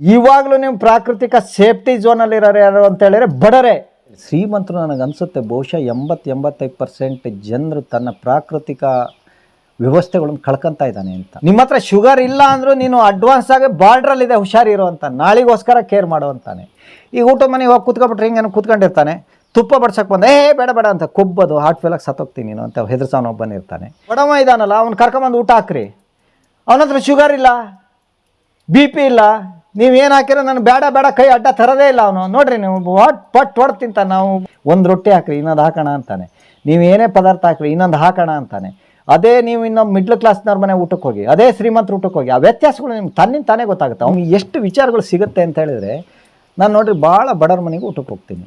ಇವಾಗಲೂ ನೀವು ಪ್ರಾಕೃತಿಕ ಸೇಫ್ಟಿ ಝೋನಲ್ಲಿ ಇರೋರು ಯಾರು ಅಂತ ಹೇಳಿದ್ರೆ ಬಡರೆ. ಶ್ರೀಮಂತರು ನನಗೆ ಅನಿಸುತ್ತೆ ಬಹುಶಃ ಎಂಬತ್ತು ಎಂಬತ್ತೈದು ಪರ್ಸೆಂಟ್ ಜನರು ತನ್ನ ಪ್ರಾಕೃತಿಕ ವ್ಯವಸ್ಥೆಗಳನ್ನು ಕಳ್ಕೊಂತ ಇದ್ದಾನೆ ಅಂತ. ನಿಮ್ಮ ಹತ್ರ ಶುಗರ್ ಇಲ್ಲ ಅಂದರೂ ನೀನು ಅಡ್ವಾನ್ಸ್ ಆಗಿ ಬಾರ್ಡ್ರಲ್ಲಿದೆ ಹುಷಾರಿರೋ ಅಂತ ನಾಳಿಗೋಸ್ಕರ ಕೇರ್ ಮಾಡುವಂತಾನೆ ಈಗ ಊಟ ಮನೆಗೆ ಹೋಗಿ ಕೂತ್ಕೊಬಿಟ್ರೆ ಹಿಂಗೇನು ಕೂತ್ಕೊಂಡಿರ್ತಾನೆ. ತುಪ್ಪ ಬಡ್ಸಕ್ಕೆ ಬಂದ ಏ ಬೇಡ ಬೇಡ ಅಂತ ಕೊಬ್ಬದು ಹಾರ್ಟ್ ಫೇಲಾಗಿ ಸತ್ತೋಗ್ತೀನಿ ನೀನು ಅಂತ ಹೆದರ್ಸವನು ಒಬ್ಬನಿರ್ತಾನೆ. ಬಡವ ಇದಾನಲ್ಲ ಅವ್ನು ಕರ್ಕೊಂಬಂದು ಊಟ ಹಾಕ್ರಿ. ಅವನ ಹತ್ರ ಶುಗರ್ ಇಲ್ಲ ಬಿ ಪಿ ಇಲ್ಲ. ನೀವೇನು ಹಾಕಿರೋ ನಾನು ಬೇಡ ಬೇಡ ಕೈ ಅಡ್ಡ ತರದೇ ಇಲ್ಲ ಅವನು. ನೋಡ್ರಿ ನೀವು ಹೊಟ್ ಪಟ್ ಹೊಡ್ ತಿಂತ ನಾವು ಒಂದು ರೊಟ್ಟಿ ಹಾಕ್ರಿ, ಇನ್ನೊಂದು ಹಾಕೋಣ ಅಂತಾನೆ. ನೀವು ಏನೇ ಪದಾರ್ಥ ಹಾಕ್ರಿ, ಇನ್ನೊಂದು ಹಾಕೋಣ ಅಂತಾನೆ. ಅದೇ ನೀವು ಇನ್ನೊಂದು ಮಿಡ್ಲ್ ಕ್ಲಾಸ್ನವ್ರ ಮನೆ ಊಟಕ್ಕೆ ಹೋಗಿ, ಅದೇ ಶ್ರೀಮಂತರ ಊಟಕ್ಕೆ ಹೋಗಿ, ಆ ವ್ಯತ್ಯಾಸಗಳು ನಿಮ್ಗೆ ತನ್ನಿಂದ ತಾನೇ ಗೊತ್ತಾಗುತ್ತೆ. ಅವ್ನಿಗೆ ಎಷ್ಟು ವಿಚಾರಗಳು ಸಿಗುತ್ತೆ ಅಂತ ಹೇಳಿದ್ರೆ, ನಾನು ನೋಡ್ರಿ ಭಾಳ ಬಡವ್ರ ಮನೆಗೆ ಊಟಕ್ಕೆ ಹೋಗ್ತೀನಿ.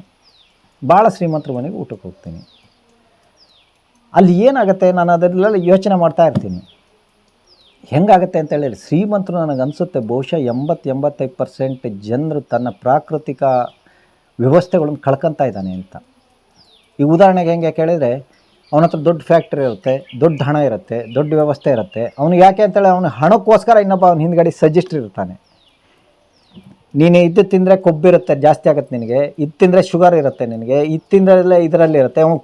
ಭಾಳ ಶ್ರೀಮಂತರ ಮನೆಗೆ ಊಟಕ್ಕೆ ಹೋಗ್ತೀನಿ. ಅಲ್ಲಿ ಏನಾಗುತ್ತೆ, ನಾನು ಅದರಲ್ಲೆಲ್ಲ ಯೋಚನೆ ಮಾಡ್ತಾ ಇರ್ತೀನಿ. ಹೆಂಗಾಗತ್ತೆ ಅಂತ ಹೇಳಿದ್ರೆ ಶ್ರೀಮಂತರು ನನಗೆ ಅನಿಸುತ್ತೆ ಬಹುಶಃ ಎಂಬತ್ತು ಎಂಬತ್ತೈದು ಪರ್ಸೆಂಟ್ ಜನರು ತನ್ನ ಪ್ರಾಕೃತಿಕ ವ್ಯವಸ್ಥೆಗಳನ್ನು ಕಳ್ಕೊತಾ ಇದ್ದಾನೆ ಅಂತ. ಈ ಉದಾಹರಣೆಗೆ ಹೆಂಗೆ ಕೇಳಿದರೆ ಅವನ ಹತ್ರ ದೊಡ್ಡ ಫ್ಯಾಕ್ಟ್ರಿ ಇರುತ್ತೆ, ದೊಡ್ಡ ಹಣ ಇರುತ್ತೆ, ದೊಡ್ಡ ವ್ಯವಸ್ಥೆ ಇರುತ್ತೆ. ಅವನಿಗೆ ಯಾಕೆ ಅಂತೇಳಿ ಅವನ ಹಣಕ್ಕೋಸ್ಕರ ಇನ್ನೊಬ್ಬ ಅವನ ಹಿಂದ್ಗಡೆ ಸಜೆಸ್ಟ್ ಇರ್ತಾನೆ. ನೀನು ಇದು ತಿಂದರೆ ಕೊಬ್ಬಿರುತ್ತೆ, ಜಾಸ್ತಿ ಆಗುತ್ತೆ ನಿನಗೆ, ಇದು ತಿಂದರೆ ಶುಗರ್ ಇರುತ್ತೆ ನಿನಗೆ, ಇದು ತಿಂದರೆ ಇದರಲ್ಲಿ ಇರುತ್ತೆ, ಅವನು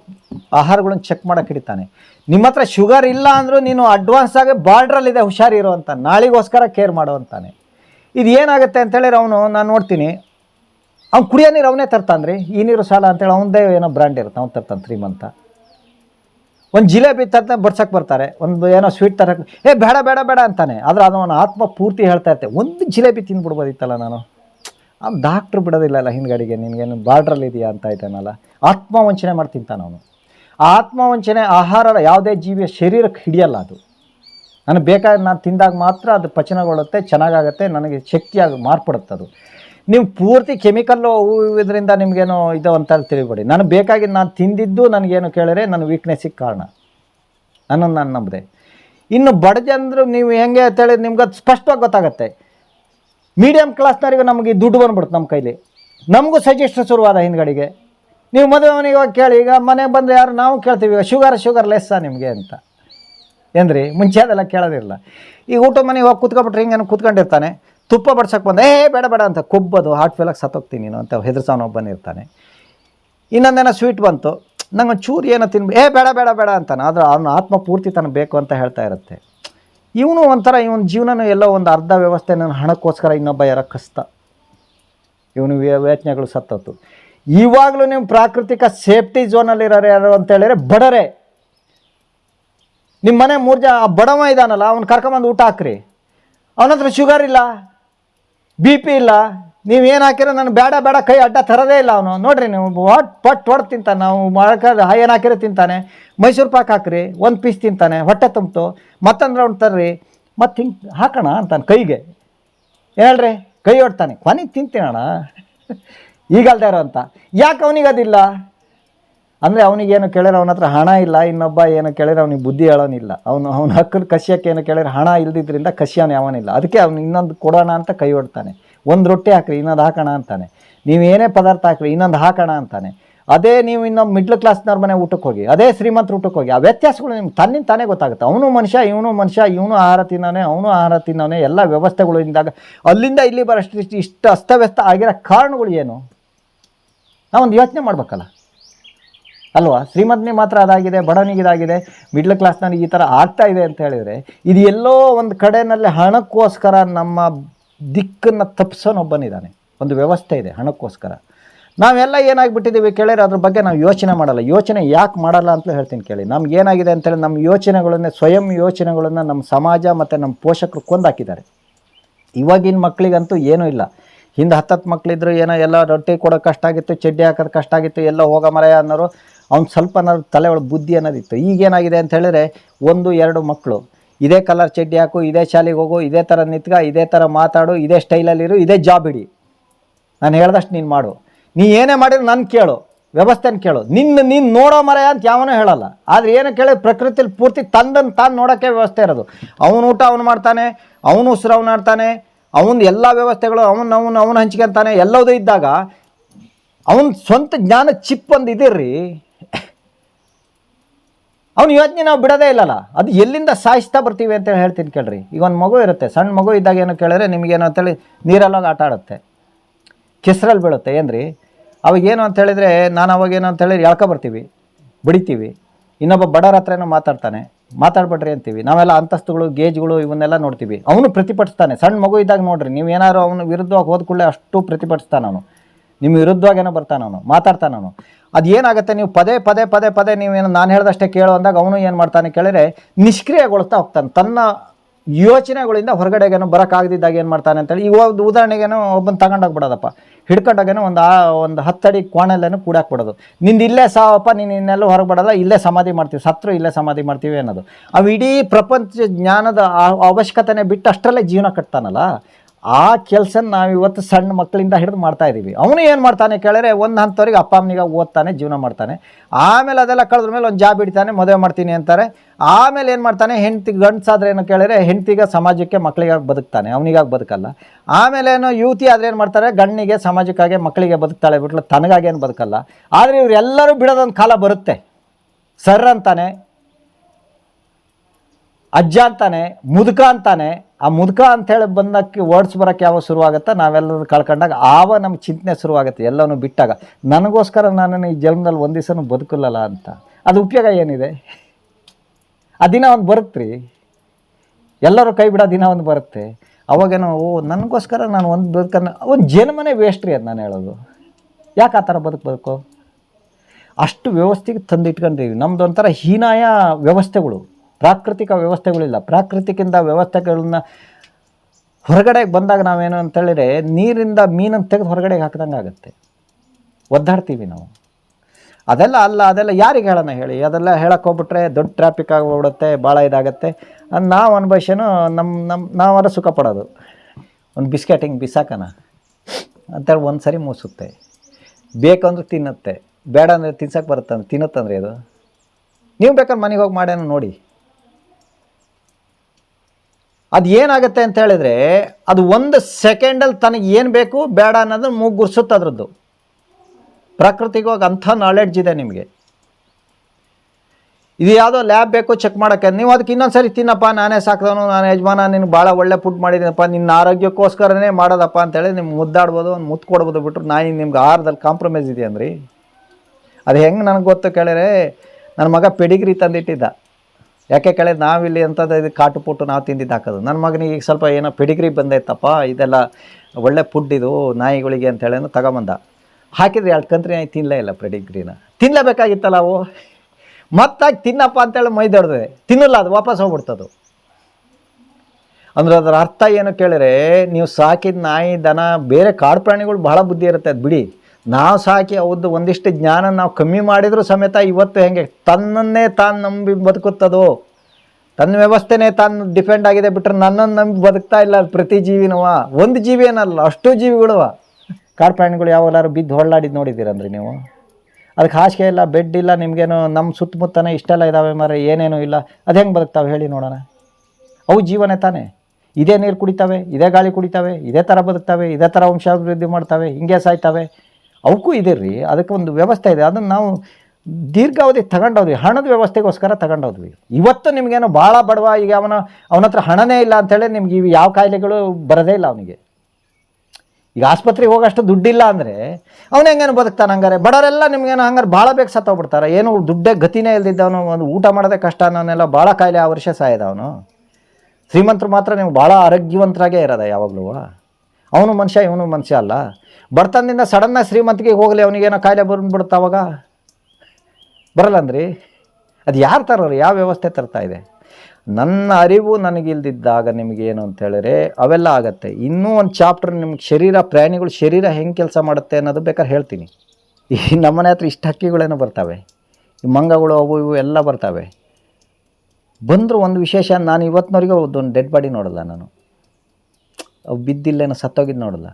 ಆಹಾರಗಳನ್ನು ಚೆಕ್ ಮಾಡಕ್ಕೆ ಹಿಡಿತಾನೆ. ನಿಮ್ಮ ಹತ್ರ ಶುಗರ್ ಇಲ್ಲ ಅಂದರೂ ನೀನು ಅಡ್ವಾನ್ಸ್ ಆಗಿ ಬಾರ್ಡ್ರಲ್ಲಿದೆ ಹುಷಾರಿರೋ ಅಂತ. ನಾಳಿಗೋಸ್ಕರ ಕೇರ್ ಮಾಡುವಂತಾನೆ ಇದು ಏನಾಗುತ್ತೆ ಅಂತೇಳಿದ್ರೆ ಅವನು, ನಾನು ನೋಡ್ತೀನಿ. ಅವ್ನು ಕುಡಿಯೋ ನೀರು ಅವನೇ ತರ್ತಾನೆ ರೀ. ಈ ನೀರು ಸಾಲ ಅಂತೇಳಿ ಅವನದೇ ಏನೋ ಬ್ರ್ಯಾಂಡ್ ಇರುತ್ತೆ. ಅವ್ನು ತರ್ತಾನೆ ಶ್ರೀಮಂತ. ಒಂದು ಜಿಲೇಬಿ ತರ್ತ ಬರ್ಸಕ್ಕೆ ಬರ್ತಾರೆ. ಒಂದು ಏನೋ ಸ್ವೀಟ್ ತರ. ಏ, ಬೇಡ ಬೇಡ ಬೇಡ ಅಂತಾನೆ. ಆದರೆ ಅದು ಅವನ ಆತ್ಮ ಪೂರ್ತಿ ಹೇಳ್ತಾ ಇರ್ತೆ. ಒಂದು ಜಿಲೇಬಿ ತಿಂದ್ಬಿಡ್ಬೋದಿತ್ತಲ್ಲ ನಾನು. ಅವ್ನು ಡಾಕ್ಟ್ರು ಬಿಡೋದಿಲ್ಲಲ್ಲ ಹಿಂದ್ಗಡೆಗೆ. ನಿನಗೇನು ಬಾರ್ಡ್ರಲ್ಲಿ ಇದೆಯಾ ಅಂತ ಇದ್ದಾನಲ್ಲ ಆತ್ಮ ವಂಚನೆ ಅವನು. ಆತ್ಮವಂಚನೆ ಆಹಾರ ಯಾವುದೇ ಜೀವಿಯ ಶರೀರಕ್ಕೆ ಹಿಡಿಯಲ್ಲ ಅದು. ನನಗೆ ಬೇಕಾದ್ರೆ ನಾನು ತಿಂದಾಗ ಮಾತ್ರ ಅದು ಪಚನಗೊಳ್ಳುತ್ತೆ, ಚೆನ್ನಾಗಾಗುತ್ತೆ, ನನಗೆ ಶಕ್ತಿಯಾಗಿ ಮಾರ್ಪಡುತ್ತೆ ಅದು. ನೀವು ಪೂರ್ತಿ ಕೆಮಿಕಲ್ಲು ಇದರಿಂದ ನಿಮಗೇನೋ ಇದು ಅಂತ ತಿಳಿಬೇಡಿ. ನನಗೆ ಬೇಕಾಗಿ ನಾನು ತಿಂದಿದ್ದು ನನಗೇನು ಕೇಳಿದ್ರೆ ನನ್ನ ವೀಕ್ನೆಸ್ಸಿಗೆ ಕಾರಣ. ನನ್ನನ್ನು ನಾನು ನಂಬಿದೆ. ಇನ್ನು ಬಡ ಜನರು ನೀವು ಹೆಂಗೆ ಅಂತೇಳಿ ನಿಮ್ಗೆ ಅದು ಸ್ಪಷ್ಟವಾಗಿ ಗೊತ್ತಾಗುತ್ತೆ. ಮೀಡಿಯಮ್ ಕ್ಲಾಸ್ನವರಿಗೂ ನಮಗೆ ದುಡ್ಡು ಬಂದ್ಬಿಡುತ್ತೆ ನಮ್ಮ ಕೈಲಿ. ನಮಗೂ ಸಜೆಸ್ಟ್ ಶುರುವಾದ ಹಿಂದ್ಗಡೆಗೆ. ನೀವು ಮದುವೆ ಮನೆಗೆ ಹೋಗಿ ಕೇಳಿ, ಈಗ ಮನೆಗೆ ಬಂದರೆ ಯಾರು ನಾವು ಕೇಳ್ತೀವಿ ಶುಗರ್ ಶುಗರ್ ಲೆಸ್ಸಾ ನಿಮಗೆ ಅಂತ. ಏನ್ರಿ? ಮುಂಚೆ ಅದೆಲ್ಲ ಕೇಳೋದಿಲ್ಲ. ಈಗ ಊಟ ಮನೆಗೆ ಹೋಗಿ ಕೂತ್ಕೊಬಿಟ್ರೆ ಹಿಂಗೆ ಕೂತ್ಕೊಂಡಿರ್ತಾನೆ, ತುಪ್ಪ ಬಡ್ಸಕ್ಕೆ ಬಂದೆ, ಏ, ಬೇಡ ಬೇಡ ಅಂತ ಕೊಬ್ಬದು ಹಾರ್ಟ್ ಫೇಲಾಗಿ ಸತ್ತೋಗ್ತೀನಿ ನೀನು ಅಂತ ಹೆದರ್ಸವನು ಒಬ್ಬನಿರ್ತಾನೆ ಇನ್ನೊಂದೇನೋ ಸ್ವೀಟ್ ಬಂತು, ನಂಗೆ ಚೂರು ಏನೋ ತಿನ್ಬಿ, ಏ, ಬೇಡ ಬೇಡ ಬೇಡ ಅಂತಾನೆ. ಆದರೆ ಅವನ ಆತ್ಮ ಪೂರ್ತಿ ತನಗೆ ಬೇಕು ಅಂತ ಹೇಳ್ತಾ ಇರುತ್ತೆ. ಇವನು ಒಂಥರ, ಇವನ ಜೀವನನೂ ಎಲ್ಲೋ ಒಂದು ಅರ್ಧ ವ್ಯವಸ್ಥೆ ನನ್ನ ಹಣಕ್ಕೋಸ್ಕರ ಇನ್ನೊಬ್ಬ ಯಾರ ಕಷ್ಟ. ಇವನು ಯೋಚನೆಗಳು ಸತ್ತೋತು. ಇವಾಗಲೂ ನೀವು ಪ್ರಾಕೃತಿಕ ಸೇಫ್ಟಿ ಝೋನಲ್ಲಿ ಇರೋರು ಯಾರು ಅಂತ ಹೇಳಿದ್ರೆ ಬಡರೆ. ನಿಮ್ಮ ಮನೆ ಮೂರು ಜನ ಆ ಬಡವ ಇದಾನಲ್ಲ, ಅವ್ನು ಕರ್ಕೊಂಬಂದು ಊಟ ಹಾಕ್ರಿ. ಅವನ ಹತ್ರ ಶುಗರ್ ಇಲ್ಲ ಬಿ ಪಿ ಇಲ್ಲ ನೀವೇನು ಹಾಕಿರೋ ನಾನು ಬೇಡ ಬೇಡ ಕೈ ಅಡ್ಡ ತರದೇ ಇಲ್ಲ ಅವನು. ನೋಡ್ರಿ ನೀವು ಹೊಟ್ ಪಟ್ ಹೊಡೆದು ತಿಂತಾನೆ. ನಾವು ಮಾಡಕ ಏನು ಹಾಕಿರೋ ತಿಂತಾನೆ. ಮೈಸೂರು ಪಾಕ್ ಹಾಕ್ರಿ, ಒಂದು ಪೀಸ್ ತಿಂತಾನೆ, ಹೊಟ್ಟೆ ತುಂಬಿತು. ಮತ್ತೊಂದು ಅವ್ನು ತರ್ರಿ. ಮತ್ತೆ ಹಿಂಗೆ ಹಾಕೋಣ ಅಂತಾನೆ ಕೈಗೆ. ಹೇಳ್ರಿ? ಕೈ ಹೊಡ್ತಾನೆ. ಕೊನೆಗೆ ತಿಂತೀನಣ್ಣ. ಈಗಲ್ದೇ ಇರೋ ಅಂತ. ಯಾಕೆ ಅವನಿಗೆ ಅದಿಲ್ಲ? ಅಂದರೆ ಅವನಿಗೇನು ಕೇಳಿದ್ರೆ ಅವನ ಹತ್ರ ಹಣ ಇಲ್ಲ, ಇನ್ನೊಬ್ಬ ಏನು ಕೇಳಿದ್ರೆ ಅವನಿಗೆ ಬುದ್ಧಿ ಹೇಳೋನಿಲ್ಲ. ಅವನು, ಅವನ ಹಕ್ಕನ ಕಸಿಯಕ್ಕೆ ಏನು ಕೇಳಿದ್ರೆ ಹಣ ಇಲ್ದಿದ್ರಿಂದ ಕಸಿಯೋನು ಯಾವನಿಲ್ಲ ಅದಕ್ಕೆ ಅವ್ನು ಇನ್ನೊಂದು ಕೊಡೋಣ ಅಂತ ಕೈ ಹೊಡ್ತಾನೆ ಒಂದು ರೊಟ್ಟಿ ಹಾಕ್ರಿ, ಇನ್ನೊಂದು ಹಾಕೋಣ ಅಂತಾನೆ. ನೀವು ಏನೇ ಪದಾರ್ಥ ಹಾಕ್ರಿ, ಇನ್ನೊಂದು ಹಾಕೋಣ ಅಂತಾನೆ. ಅದೇ ನೀವು ಇನ್ನೊಂದು ಮಿಡ್ಲ್ ಕ್ಲಾಸ್ನವ್ರ ಮನೆ ಊಟಕ್ಕೆ ಹೋಗಿ, ಅದೇ ಶ್ರೀಮಂತರ ಊಟಕ್ಕೆ ಹೋಗಿ, ಆ ವ್ಯತ್ಯಾಸಗಳು ನಿಮ್ಗೆ ತನ್ನಿಂದ ತಾನೇ ಗೊತ್ತಾಗುತ್ತೆ. ಅವನು ಮನುಷ್ಯ, ಇವನು ಮನುಷ್ಯ, ಇವನು ಆಹಾರ ತಿನ್ನೋನೆ, ಅವನು ಆಹಾರ ತಿನ್ನೋನೆ, ಎಲ್ಲ ವ್ಯವಸ್ಥೆಗಳು ಇದ್ದಾಗ ಅಲ್ಲಿಂದ ಇಲ್ಲಿ ಬರೋಷ್ಟು ಇಷ್ಟು ಇಷ್ಟು ಅಸ್ತವ್ಯಸ್ತ ಆಗಿರೋ ಕಾರಣಗಳು ಏನು? ನಾವೊಂದು ಯೋಚನೆ ಮಾಡಬೇಕಲ್ಲ. ಅಲ್ವಾ? ಶ್ರೀಮಂತನಿಗೆ ಮಾತ್ರ ಅದಾಗಿದೆ ಬಡವನಿಗೆ ಇದಾಗಿದೆ ಮಿಡ್ಲ್ ಕ್ಲಾಸ್ನವ್ರಿಗೆ ಈ ಥರ ಆಗ್ತಾ ಇದೆ ಅಂತ ಹೇಳಿದರೆ ಇದು ಎಲ್ಲೋ ಒಂದು ಕಡೆಯಲ್ಲಿ ಹಣಕ್ಕೋಸ್ಕರ ನಮ್ಮ ದಿಕ್ಕನ್ನು ತಪ್ಪಿಸೋನೊಬ್ಬನಿದ್ದಾನೆ ಒಂದು ವ್ಯವಸ್ಥೆ ಇದೆ ಹಣಕ್ಕೋಸ್ಕರ. ನಾವೆಲ್ಲ ಏನಾಗ್ಬಿಟ್ಟಿದ್ದೀವಿ ಕೇಳಿದ್ರೆ ಅದ್ರ ಬಗ್ಗೆ ನಾವು ಯೋಚನೆ ಮಾಡಲ್ಲ. ಯೋಚನೆ ಯಾಕೆ ಮಾಡಲ್ಲ ಅಂತಲೂ ಹೇಳ್ತೀನಿ ಕೇಳಿ. ನಮ್ಗೆ ಏನಾಗಿದೆ ಅಂತೇಳಿ ನಮ್ಮ ಯೋಚನೆಗಳನ್ನೇ, ಸ್ವಯಂ ಯೋಚನೆಗಳನ್ನು ನಮ್ಮ ಸಮಾಜ ಮತ್ತು ನಮ್ಮ ಪೋಷಕರು ಕೊಂದಾಕಿದ್ದಾರೆ. ಇವಾಗಿನ ಮಕ್ಕಳಿಗಂತೂ ಏನೂ ಇಲ್ಲ. ಹಿಂದೆ ಹತ್ತತ್ತು ಮಕ್ಳಿದ್ರು ಏನೋ ಎಲ್ಲ ರೊಟ್ಟಿ ಕೊಡೋಕೆ ಕಷ್ಟ ಆಗಿತ್ತು, ಚಡ್ಡಿ ಹಾಕೋದು ಕಷ್ಟ ಆಗಿತ್ತು, ಎಲ್ಲ ಹೋಗ ಮರೆಯ ಅನ್ನೋರು ಅವ್ನು ಸ್ವಲ್ಪ ಅನ್ನೋದು ತಲೆ ಒಳಗೆ ಬುದ್ಧಿ ಅನ್ನೋದಿತ್ತು. ಈಗೇನಾಗಿದೆ ಅಂತ ಹೇಳಿದ್ರೆ ಒಂದು, ಎರಡು ಮಕ್ಕಳು ಇದೇ ಕಲರ್ ಚಡ್ಡಿ ಹಾಕು, ಇದೇ ಶಾಲೆಗೆ ಹೋಗು, ಇದೇ ಥರ ನಿತ್ಕ, ಇದೇ ಥರ ಮಾತಾಡು, ಇದೇ ಸ್ಟೈಲಲ್ಲಿರು ಇದೇ ಜಾಬ್ ಇಡಿ. ನಾನು ಹೇಳ್ದಷ್ಟು ನೀನು ಮಾಡು. ನೀ ಏನೇ ಮಾಡಿದ್ರು ನನ್ನ ಕೇಳು, ವ್ಯವಸ್ಥೆನ ಕೇಳು. ನಿನ್ನ, ನೀನು ನೋಡೋ ಮರ ಅಂತ ಯಾವನೂ ಹೇಳಲ್ಲ. ಆದರೆ ಏನು ಕೇಳಿ, ಪ್ರಕೃತಿಲಿ ಪೂರ್ತಿ ತಂದನ್ನು ತಾನು ನೋಡೋಕ್ಕೆ ವ್ಯವಸ್ಥೆ ಇರೋದು. ಅವನು ಊಟ ಅವನು ಮಾಡ್ತಾನೆ, ಅವನು ಉಸಿರು ಅವನು ಆಡ್ತಾನೆ ಅವನ ಎಲ್ಲ ವ್ಯವಸ್ಥೆಗಳು ಅವನು ಅವನು ಅವನು ಹಂಚ್ಕೊಂತಾನೆ, ಎಲ್ಲದೂ ಇದ್ದಾಗ ಅವನ ಸ್ವಂತ ಜ್ಞಾನ ಚಿಪ್ ಒಂದು ಇದಿರ್ರಿ. ಅವನು ಯೋಚನೆ ನಾವು ಬಿಡೋದೇ ಇಲ್ಲಲ್ಲ. ಅದು ಎಲ್ಲಿಂದ ಸಾಯಿಸ್ತಾ ಬರ್ತೀವಿ ಅಂತ ಹೇಳ್ತೀನಿ ಕೇಳ್ರಿ. ಈಗ ಒಂದು ಮಗು ಇರುತ್ತೆ ಸಣ್ಣ ಮಗು ಇದ್ದಾಗ ಏನೋ ಕೇಳಿದ್ರೆ ನಿಮಗೇನು ಅಂತೇಳಿ ನೀರಲ್ಲೋಗಿ ಆಟ ಆಡುತ್ತೆ. ಕೆಸರಲ್ಲಿ ಬೀಳುತ್ತೆ ಏನು ಅಂತ ಹೇಳಿದ್ರೆ ನಾನು ಅವಾಗೇನು ಅಂತ ಹೇಳಿ ಎಳ್ಕೊ ಬರ್ತೀವಿ, ಬಡಿತೀವಿ. ಇನ್ನೊಬ್ಬ ಬಡವರ ಹತ್ರ ಏನೋ ಮಾತಾಡ್ತಾನೆ. ಮಾತಾಡ್ಬಿಡ್ರಿ ಅಂತೀವಿ. ನಾವೆಲ್ಲ ಅಂತಸ್ತುಗಳು, ಗೇಜ್ಗಳು ಇವನ್ನೆಲ್ಲ ನೋಡ್ತೀವಿ. ಅವನು ಪ್ರತಿಭಟಿಸ್ತಾನೆ. ಸಣ್ಣ ಮಗು ಇದ್ದಾಗ ನೋಡ್ರಿ ನೀವು ಏನಾದ್ರು ಅವನು ವಿರುದ್ಧವಾಗಿ ಹೋದ ಕೂಡಲೇ ಅಷ್ಟು ಪ್ರತಿಭಟಿಸ್ತಾನೆ ಅವನು. ನಿಮ್ಮ ವಿರುದ್ಧವಾಗೇನೋ ಬರ್ತಾನೆ ಅವನು, ಮಾತಾಡ್ತಾನೆ ಅವನು. ಅದು ಏನಾಗುತ್ತೆ ನೀವು ಪದೇ ಪದೇ ಪದೇ ಪದೇ ನೀವೇನು ನಾನು ಹೇಳ್ದಷ್ಟೇ ಕೇಳು ಅಂದಾಗ ಅವನು ಏನು ಮಾಡ್ತಾನೆ ಕೇಳಿದ್ರೆ ನಿಷ್ಕ್ರಿಯಗೊಳಿಸ್ತಾ ಹೋಗ್ತಾನೆ. ತನ್ನ ಯೋಚನೆಗಳಿಂದ ಹೊರಗಡೆಗೇನು ಬರೋಕ್ಕಾಗದಿದ್ದಾಗ ಏನು ಮಾಡ್ತಾನೆ ಅಂತೇಳಿ ಈಗ ಉದಾಹರಣೆಗೇನೋ ಒಬ್ಬನ ತಗೊಂಡೋಗ್ಬಿಡೋದಪ್ಪ. ಹಿಡ್ಕೊಂಡಾಗೇನೋ ಒಂದು ಆ, ಒಂದು ಹತ್ತಡಿ ಕೋಣೆಲ್ಲೇನೋ ಕೂಡಾಕ್ಬಿಡೋದು. ನಿಂದು ಇಲ್ಲೇ ಸಾವಪ್ಪ, ನೀನು ಇನ್ನೆಲ್ಲೂ ಹೊರಗೆ ಬಿಡೋಲ್ಲ ಇಲ್ಲೇ ಸಮಾಧಿ ಮಾಡ್ತೀವಿ, ಸತ್ರು ಇಲ್ಲೇ ಸಮಾಧಿ ಮಾಡ್ತೀವಿ ಅನ್ನೋದು. ಅವು ಇಡೀ ಪ್ರಪಂಚ ಜ್ಞಾನದ ಅವಶ್ಯಕತೆನೇ ಬಿಟ್ಟು ಅಷ್ಟರಲ್ಲೇ ಜೀವನ ಕಟ್ತಾನಲ್ಲ? ಆ ಕೆಲಸ ನಾವು ಇವತ್ತು ಸಣ್ಣ ಮಕ್ಕಳಿಂದ ಹಿಡಿದು ಮಾಡ್ತಾ ಇದ್ದೀವಿ ಅವನು ಏನು ಮಾಡ್ತಾನೆ ಕೇಳಿದ್ರೆ ಒಂದು ಹಂತವ್ರಿಗೆ ಅಪ್ಪ ಅಮ್ಮನಿಗೆ ಓದ್ತಾನೆ, ಜೀವನ ಮಾಡ್ತಾನೆ. ಆಮೇಲೆ ಅದೆಲ್ಲ ಕಳೆದ್ರ ಮೇಲೆ ಒಂದು ಜಾಬ್ ಹಿಡಿತಾನೆ, ಮದುವೆ ಮಾಡ್ತೀನಿ ಅಂತಾರೆ. ಆಮೇಲೆ ಏನು ಮಾಡ್ತಾನೆ, ಹೆಂಡ್ತಿ ಗಂಡ್ಸಾದ್ರೆ ಏನು ಕೇಳಿದ್ರೆ ಹೆಂಡ್ತಿಗೆ ಸಮಾಜಕ್ಕೆ ಮಕ್ಕಳಿಗಾಗಿ ಬದುಕ್ತಾನೆ, ಅವನಿಗಾಗಿ ಬದುಕಲ್ಲ. ಆಮೇಲೆ ಏನು ಯುವತಿ ಆದರೆ ಏನು ಮಾಡ್ತಾರೆ ಗಣ್ಣಿಗೆ ಸಮಾಜಕ್ಕಾಗಿ ಮಕ್ಕಳಿಗೆ ಬದುಕ್ತಾಳೆ ಬಿಟ್ಲು ತನಗಾಗೇನು ಬದುಕಲ್ಲ. ಆದರೆ ಇವರೆಲ್ಲರೂ ಬಿಡೋದೊಂದು ಕಾಲ ಬರುತ್ತೆ. ಸರ್ ಅಂತಾನೆ ಅಜ್ಜ ಅಂತಾನೆ, ಮುದುಕ ಅಂತಾನೆ, ಆ ಮುದುಕ ಅಂತೇಳಿ ಬಂದಕ್ಕೆ ವರ್ಡ್ಸ್ ಬರೋಕ್ಕೆ ಯಾವಾಗ ಶುರುವಾಗುತ್ತೆ? ನಾವೆಲ್ಲರೂ ಕಳ್ಕೊಂಡಾಗ ಆವ ನಮ್ಮ ಚಿಂತನೆ ಶುರುವಾಗುತ್ತೆ, ಎಲ್ಲನೂ ಬಿಟ್ಟಾಗ. ನನಗೋಸ್ಕರ ನಾನು ಈ ಜನ್ಮದಲ್ಲಿ ಒಂದು ದಿವಸನೂ ಬದುಕಲ್ಲಲ್ಲ ಅಂತ. ಅದು ಉಪಯೋಗ ಏನಿದೆ? ಆ ದಿನ ಒಂದು ಬರುತ್ತೆ ಎಲ್ಲರೂ ಕೈ ಬಿಡೋ ದಿನ ಒಂದು ಬರುತ್ತೆ. ಅವಾಗೇನೋ ಓ, ನನಗೋಸ್ಕರ ನಾನು ಒಂದು ಬದುಕನ್ನು, ಒಂದು ಜನ್ಮನೇ ವೇಸ್ಟ್ ರೀ ಅದು ನಾನು ಹೇಳೋದು. ಯಾಕೆ ಆ ಥರ ಬದುಕಬೇಕು ಅಷ್ಟು ವ್ಯವಸ್ಥೆಗೆ ತಂದಿಟ್ಕೊಂಡಿದ್ದೀವಿ ನಮ್ದು ಒಂಥರ ಹೀನಾಯ ವ್ಯವಸ್ಥೆಗಳು. ಪ್ರಾಕೃತಿಕ ವ್ಯವಸ್ಥೆಗಳಿಲ್ಲ. ಪ್ರಾಕೃತಿಕಿಂದ ವ್ಯವಸ್ಥೆಗಳನ್ನ ಹೊರಗಡೆ ಬಂದಾಗ ನಾವೇನು ಅಂತೇಳಿದರೆ ನೀರಿಂದ ಮೀನನ್ನು ತೆಗೆದು ಹೊರಗಡೆಗೆ ಹಾಕಿದಂಗೆ ಆಗುತ್ತೆ. ಒದ್ದಾಡ್ತೀವಿ ನಾವು. ಅದೆಲ್ಲ ಅಲ್ಲ, ಅದೆಲ್ಲ ಯಾರಿಗೆ ಹೇಳೋಣ ಹೇಳಿ? ಅದೆಲ್ಲ ಹೇಳಕ್ಕೆ ಹೋಗ್ಬಿಟ್ರೆ ದೊಡ್ಡ ಟ್ರಾಫಿಕ್ ಆಗಿಬಿಡುತ್ತೆ, ಭಾಳ ಇದಾಗುತ್ತೆ. ಅದು ನಾವು ಅನುಭವಿಸೋನು ನಮ್ಮ ನಮ್ಮ ನಾವರ ಸುಖ ಪಡೋದು. ಒಂದು ಬಿಸ್ಕೆಟ್ ಹಿಂಗೆ ಬಿಸಾಕೋಣ. ಅಂತೇಳಿ ಒಂದು ಸರಿ ಮೂಸುತ್ತೆ. ಬೇಕಂದ್ರೆ ತಿನ್ನುತ್ತೆ. ಬೇಡ ಅಂದರೆ ಬರುತ್ತೆ ತಿನ್ನುತ್ತಂದ್ರೆ ಇದು ನೀವು ಬೇಕಾದ್ರೆ ಮನೆಗೆ ಹೋಗಿ ಮಾಡ್ಯಾನ ನೋಡಿ. ಅದು ಏನಾಗುತ್ತೆ ಅಂತ ಹೇಳಿದ್ರೆ, ಅದು ಒಂದು ಸೆಕೆಂಡಲ್ಲಿ ತನಗೆ ಏನು ಬೇಕು, ಬೇಡ ಅನ್ನೋದನ್ನ ಮೂಗುರ್ಸುತ್ತೆ ಅದರದ್ದು. ಪ್ರಕೃತಿಗೋಗಿ ಅಂಥ ನಾಲೆಡ್ಜ್ ಇದೆ ನಿಮಗೆ. ಇದು ಯಾವುದೋ ಲ್ಯಾಬ್ ಬೇಕು ಚೆಕ್ ಮಾಡೋಕ್ಕೆ, ನೀವು ಅದಕ್ಕೆ ಇನ್ನೊಂದು ಸರಿ ತಿನ್ನಪ್ಪ, ನಾನೇ ಸಾಕ್ದವನು, ನಾನು ಯಜಮಾನ, ನಿನಗೆ ಭಾಳ ಒಳ್ಳೆ ಫುಡ್ ಮಾಡಿದ್ದೀನಪ್ಪ ನಿನ್ನ ಆರೋಗ್ಯಕ್ಕೋಸ್ಕರನೇ ಮಾಡೋದಪ್ಪ ಅಂತೇಳಿ ನಿಮ್ಗೆ ಮುದ್ದಾಡ್ಬೋದು, ಒಂದು ಮುತ್ತು ಕೊಡ್ಬೋದು ಬಿಟ್ಟರು ನಾನು ನಿಮ್ಗೆ ಆಹಾರದಲ್ಲಿ ಕಾಂಪ್ರಮೈಸ್ ಇದೆಯನ್ರಿ ಅದು ಹೆಂಗೆ ನನಗೆ ಗೊತ್ತು ಕೇಳಿದ್ರೆ ನನ್ನ ಮಗ ಪೆಡಿಗ್ರಿ ತಂದಿಟ್ಟಿದ್ದ. ಯಾಕೆ ಕೇಳಿದ್ರೆ ನಾವಿಲ್ಲಿ ಅಂಥದ್ದು ಇದು ಕಾಟು ಪುಟ್ಟು ನಾವು ತಿಂದಿದ್ದು ಹಾಕೋದು. ನನ್ನ ಮಗನಿಗೆ ಈಗ ಸ್ವಲ್ಪ ಏನೋ ಪೆಡಿಗ್ರಿ ಬಂದೈತಪ್ಪ, ಇದೆಲ್ಲ ಒಳ್ಳೆ ಫುಡ್ ಇದು, ನಾಯಿಗಳಿಗೆ ಅಂತ ಹೇಳಿ ತಗೊಂಬಂದ. ಹಾಕಿದ್ರೆ ಎರಡು ಕಂತ್ರಿ ನಾಯಿ ತಿನ್ನಲೇ ಇಲ್ಲ ಪೆಡಿಗ್ರಿನ ತಿನ್ನಲೇಬೇಕಾಗಿತ್ತಲ್ಲ ಅವು ಮತ್ತಾಗಿ ತಿನ್ನಪ್ಪ ಅಂತೇಳಿ ಮೈದೊಡ್ದೆ ತಿನ್ನಲ್ಲ ಅದು, ವಾಪಸ್ ಹೋಗ್ಬಿಡ್ತದು. ಅಂದ್ರೆ ಅದರ ಅರ್ಥ ಏನು ಕೇಳಿದ್ರೆ, ನೀವು ಸಾಕಿದ ನಾಯಿ, ದನ, ಬೇರೆ ಕಾಡು ಪ್ರಾಣಿಗಳು ಬಹಳ ಬುದ್ಧಿ ಇರುತ್ತೆ ಅದು ಬಿಡಿ. ನಾವು ಸಾಕಿ ಅವ್ದು ಒಂದಿಷ್ಟು ಜ್ಞಾನ ನಾವು ಕಮ್ಮಿ ಮಾಡಿದರೂ ಸಮೇತ ಇವತ್ತು ಹೆಂಗೆ ತನ್ನನ್ನೇ ತಾನು ನಂಬಿ ಬದುಕುತ್ತದೋ, ತನ್ನ ವ್ಯವಸ್ಥೆನೇ ತಾನು ಡಿಪೆಂಡ್ ಆಗಿದೆ ಬಿಟ್ಟರೆ ನನ್ನನ್ನು ನಂಬಿ ಬದುಕ್ತಾ ಇಲ್ಲ ಪ್ರತಿ ಜೀವಿನವ. ಒಂದು ಜೀವಿ ಏನಲ್ಲ, ಅಷ್ಟು ಜೀವಿಗಳುವ. ಕಾಡು ಪ್ರಾಣಿಗಳು ಯಾವಾಗಲಾರು ಬಿದ್ದು ಹೊಳ್ಳಾಡಿದ್ದು ನೋಡಿದ್ದೀರಂದ್ರಿ ನೀವು? ಅದಕ್ಕೆ ಹಾಸಿಗೆ ಇಲ್ಲ, ಬೆಡ್ ಇಲ್ಲ, ನಿಮಗೇನು ನಮ್ಮ ಸುತ್ತಮುತ್ತನೇ ಇಷ್ಟೆಲ್ಲ ಇದ್ದಾವೆ ಮರ ಏನೇನೂ ಇಲ್ಲ. ಅದು ಹೆಂಗೆ ಬದುಕ್ತಾವೆ ಹೇಳಿ ನೋಡೋಣ. ಅವು ಜೀವನೇ ತಾನೇ. ಇದೇ ನೀರು ಕುಡಿತಾವೆ, ಇದೇ ಗಾಳಿ ಕುಡಿತಾವೆ, ಇದೇ ಥರ ಬದುಕ್ತಾವೆ, ಇದೇ ಥರ ವಂಶಾಭಿವೃದ್ಧಿ ಮಾಡ್ತಾವೆ, ಹಿಂಗೆ ಸಾಯ್ತವೆ. ಅವಕ್ಕೂ ಇದೆ ರೀ. ಅದಕ್ಕೆ ಒಂದು ವ್ಯವಸ್ಥೆ ಇದೆ. ಅದನ್ನು ನಾವು ದೀರ್ಘಾವಧಿ ತಗೊಂಡೋದ್ವಿ ಹಣದ ವ್ಯವಸ್ಥೆಗೋಸ್ಕರ ತಗೊಂಡೋದ್ವಿ ಇವತ್ತು ನಿಮಗೇನೋ ಭಾಳ ಬಡವ, ಈಗ ಅವನ ಅವನ ಹತ್ರ ಹಣನೇ ಇಲ್ಲ ಅಂತೇಳಿ ನಿಮ್ಗೆ ಇವು ಯಾವ ಕಾಯಿಲೆಗಳು ಬರೋದೇ ಇಲ್ಲ ಅವನಿಗೆ. ಈಗ ಆಸ್ಪತ್ರೆಗೆ ಹೋಗೋಷ್ಟು ದುಡ್ಡಿಲ್ಲ ಅಂದರೆ ಅವನು ಹೆಂಗೇನು ಬದುಕ್ತಾನೆ ಹಂಗಾರೆ. ಬಡವರೆಲ್ಲ ನಿಮಗೇನು ಹಂಗಾರೆ ಭಾಳ ಬೇಗ ಸತ್ತೋಗ್ಬಿಡ್ತಾರೆ. ಏನು ದುಡ್ಡೇ ಗತಿನೇ ಇಲ್ದಿದ್ದವನು ಒಂದು ಊಟ ಮಾಡೋದೇ ಕಷ್ಟ, ಅನ್ನೋನೆಲ್ಲ ಭಾಳ ಕಾಯಿಲೆ ಆ ವರ್ಷ ಸಾಯದ ಅವನು. ಶ್ರೀಮಂತರು ಮಾತ್ರ ನೀವು ಭಾಳ ಆರೋಗ್ಯವಂತರಾಗೇ ಇರೋದ ಯಾವಾಗಲೂ. ಅವನು ಮನುಷ್ಯ, ಇವನು ಮನುಷ್ಯ ಅಲ್ಲ. ಬರ್ತನದಿಂದ ಸಡನ್ನಾಗಿ ಶ್ರೀಮಂತಿಗೆ ಹೋಗಲಿ, ಅವನಿಗೇನೋ ಕಾಯಿಲೆ ಬಂದ್ಬಿಡುತ್ತೆ ಅವಾಗ? ಬರಲ್ಲ ಅಂದ್ರಿ ಅದು ಯಾರು ತರೋರು? ಯಾವ ವ್ಯವಸ್ಥೆ ತರ್ತಾ ಇದೆ? ನನ್ನ ಅರಿವು ನನಗಿಲ್ದಿದ್ದಾಗ ನಿಮಗೇನು ಅಂತ ಹೇಳಿದ್ರೆ, ಅವೆಲ್ಲ ಆಗತ್ತೆ. ಇನ್ನೂ ಒಂದು ಚಾಪ್ಟರ್ ನಿಮ್ಗೆ ಶರೀರ, ಪ್ರಾಣಿಗಳು ಶರೀರ ಹೆಂಗೆ ಕೆಲಸ ಮಾಡುತ್ತೆ ಅನ್ನೋದು ಬೇಕಾದ್ರೆ ಹೇಳ್ತೀನಿ. ಈ ನಮ್ಮನೆ ಹತ್ರ ಇಷ್ಟು ಹಕ್ಕಿಗಳೇನೋ ಬರ್ತವೆ. ಈ ಮಂಗಗಳು, ಅವು ಇವು ಎಲ್ಲ ಬರ್ತವೆ. ಬಂದರೂ ಒಂದು ವಿಶೇಷ, ನಾನು ಇವತ್ತಿನವರೆಗೂ ಒಂದು ಡೆಡ್ ಬಾಡಿ ನೋಡಲ್ಲ ನಾನು. ಅವು ಬಿದ್ದಿಲ್ಲೇನೋ ಸತ್ತೋಗಿದ್ದು ನೋಡಲ್ಲ.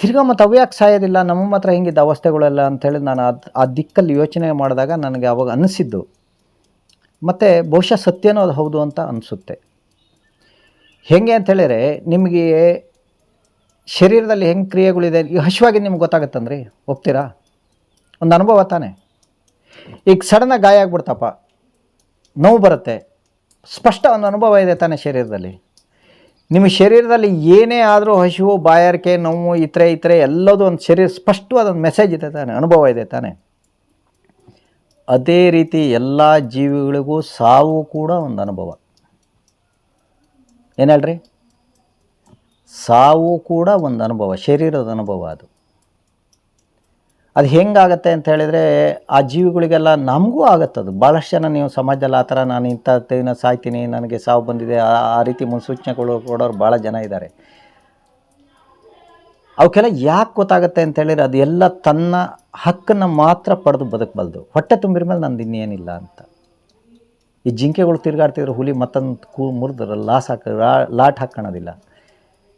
ತಿರ್ಗಾ ಮತ್ತು ಅವು ಯಾಕೆ ಸಾಯೋದಿಲ್ಲ? ನಮ್ಮ ಮಾತ್ರ ಹೆಂಗಿದ್ದ ಅವಸ್ಥೆಗಳೆಲ್ಲ ಅಂಥೇಳಿ ನಾನು ಅದು, ಆ ದಿಕ್ಕಲ್ಲಿ ಯೋಚನೆ ಮಾಡಿದಾಗ ನನಗೆ ಅವಾಗ ಅನಿಸಿದ್ದು. ಮತ್ತು ಬಹುಶಃ ಸತ್ಯನೂ ಅದು ಹೌದು ಅಂತ ಅನಿಸುತ್ತೆ. ಹೇಗೆ ಅಂತೇಳಿದರೆ ನಿಮಗೆ ಶರೀರದಲ್ಲಿ ಹೆಂಗೆ ಕ್ರಿಯೆಗಳಿದೆ? ಈ ಹಸಿವಾಗಿ ನಿಮ್ಗೆ ಗೊತ್ತಾಗತ್ತಂದ್ರಿ? ಹೋಗ್ತೀರಾ ಒಂದು ಅನುಭವ ತಾನೆ. ಈಗ ಸಡನ್ನಾಗಿ ಗಾಯ ಆಗ್ಬಿಡ್ತಪ್ಪ. ನೋವು ಬರುತ್ತೆ. ಸ್ಪಷ್ಟ ಒಂದು ಅನುಭವ ಇದೆ ತಾನೇ ಶರೀರದಲ್ಲಿ. ನಿಮ್ಮ ಶರೀರದಲ್ಲಿ ಏನೇ ಆದರೂ ಹಸಿವು, ಬಾಯಾರಿಕೆ, ನೋವು, ಇತರೆ ಇತರೆ, ಎಲ್ಲದೂ ಒಂದು ಶರೀರ ಸ್ಪಷ್ಟವಾದ ಒಂದು ಮೆಸೇಜ್ ಇದೆ ತಾನೆ, ಅನುಭವ ಇದೆ ತಾನೆ. ಅದೇ ರೀತಿ ಎಲ್ಲ ಜೀವಿಗಳಿಗೂ ಸಾವು ಕೂಡ ಒಂದು ಅನುಭವ. ಏನು ಹೇಳ್ರಿ? ಸಾವು ಕೂಡ ಒಂದು ಅನುಭವ, ಶರೀರದ ಅನುಭವ ಅದು. ಅದು ಹೆಂಗಾಗತ್ತೆ ಅಂತ ಹೇಳಿದರೆ ಆ ಜೀವಿಗಳಿಗೆಲ್ಲ ನಮಗೂ ಆಗತ್ತೆ ಅದು. ಭಾಳಷ್ಟು ಜನ ನೀವು ಸಮಾಜದಲ್ಲಿ ಆ ಥರ ನಾನು ಇಂಥ ದಿನ ಸಾಯ್ತೀನಿ, ನನಗೆ ಸಾವು ಬಂದಿದೆ, ಆ ರೀತಿ ಮುನ್ಸೂಚನೆಗಳು ಕೊಡೋರು ಭಾಳ ಜನ ಇದ್ದಾರೆ. ಅವಕ್ಕೆಲ್ಲ ಯಾಕೆ ಗೊತ್ತಾಗುತ್ತೆ ಅಂತ ಹೇಳಿದರೆ ಅದು ಎಲ್ಲ ತನ್ನ ಹಕ್ಕನ್ನು ಮಾತ್ರ ಪಡೆದು ಬದುಕಬಲ್ದು. ಹೊಟ್ಟೆ ತುಂಬಿರ ಮೇಲೆ ನಂದು ಇನ್ನೇನಿಲ್ಲ ಅಂತ. ಈ ಜಿಂಕೆಗಳು ತಿರುಗಾಡ್ತಿದ್ರು ಹುಲಿ ಮತ್ತೊಂದು ಕೂ ಮುರಿದ್ರೆ ಲಾಸ್ ಹಾಕ ಲಾಟ್ ಹಾಕೋಣೋದಿಲ್ಲ.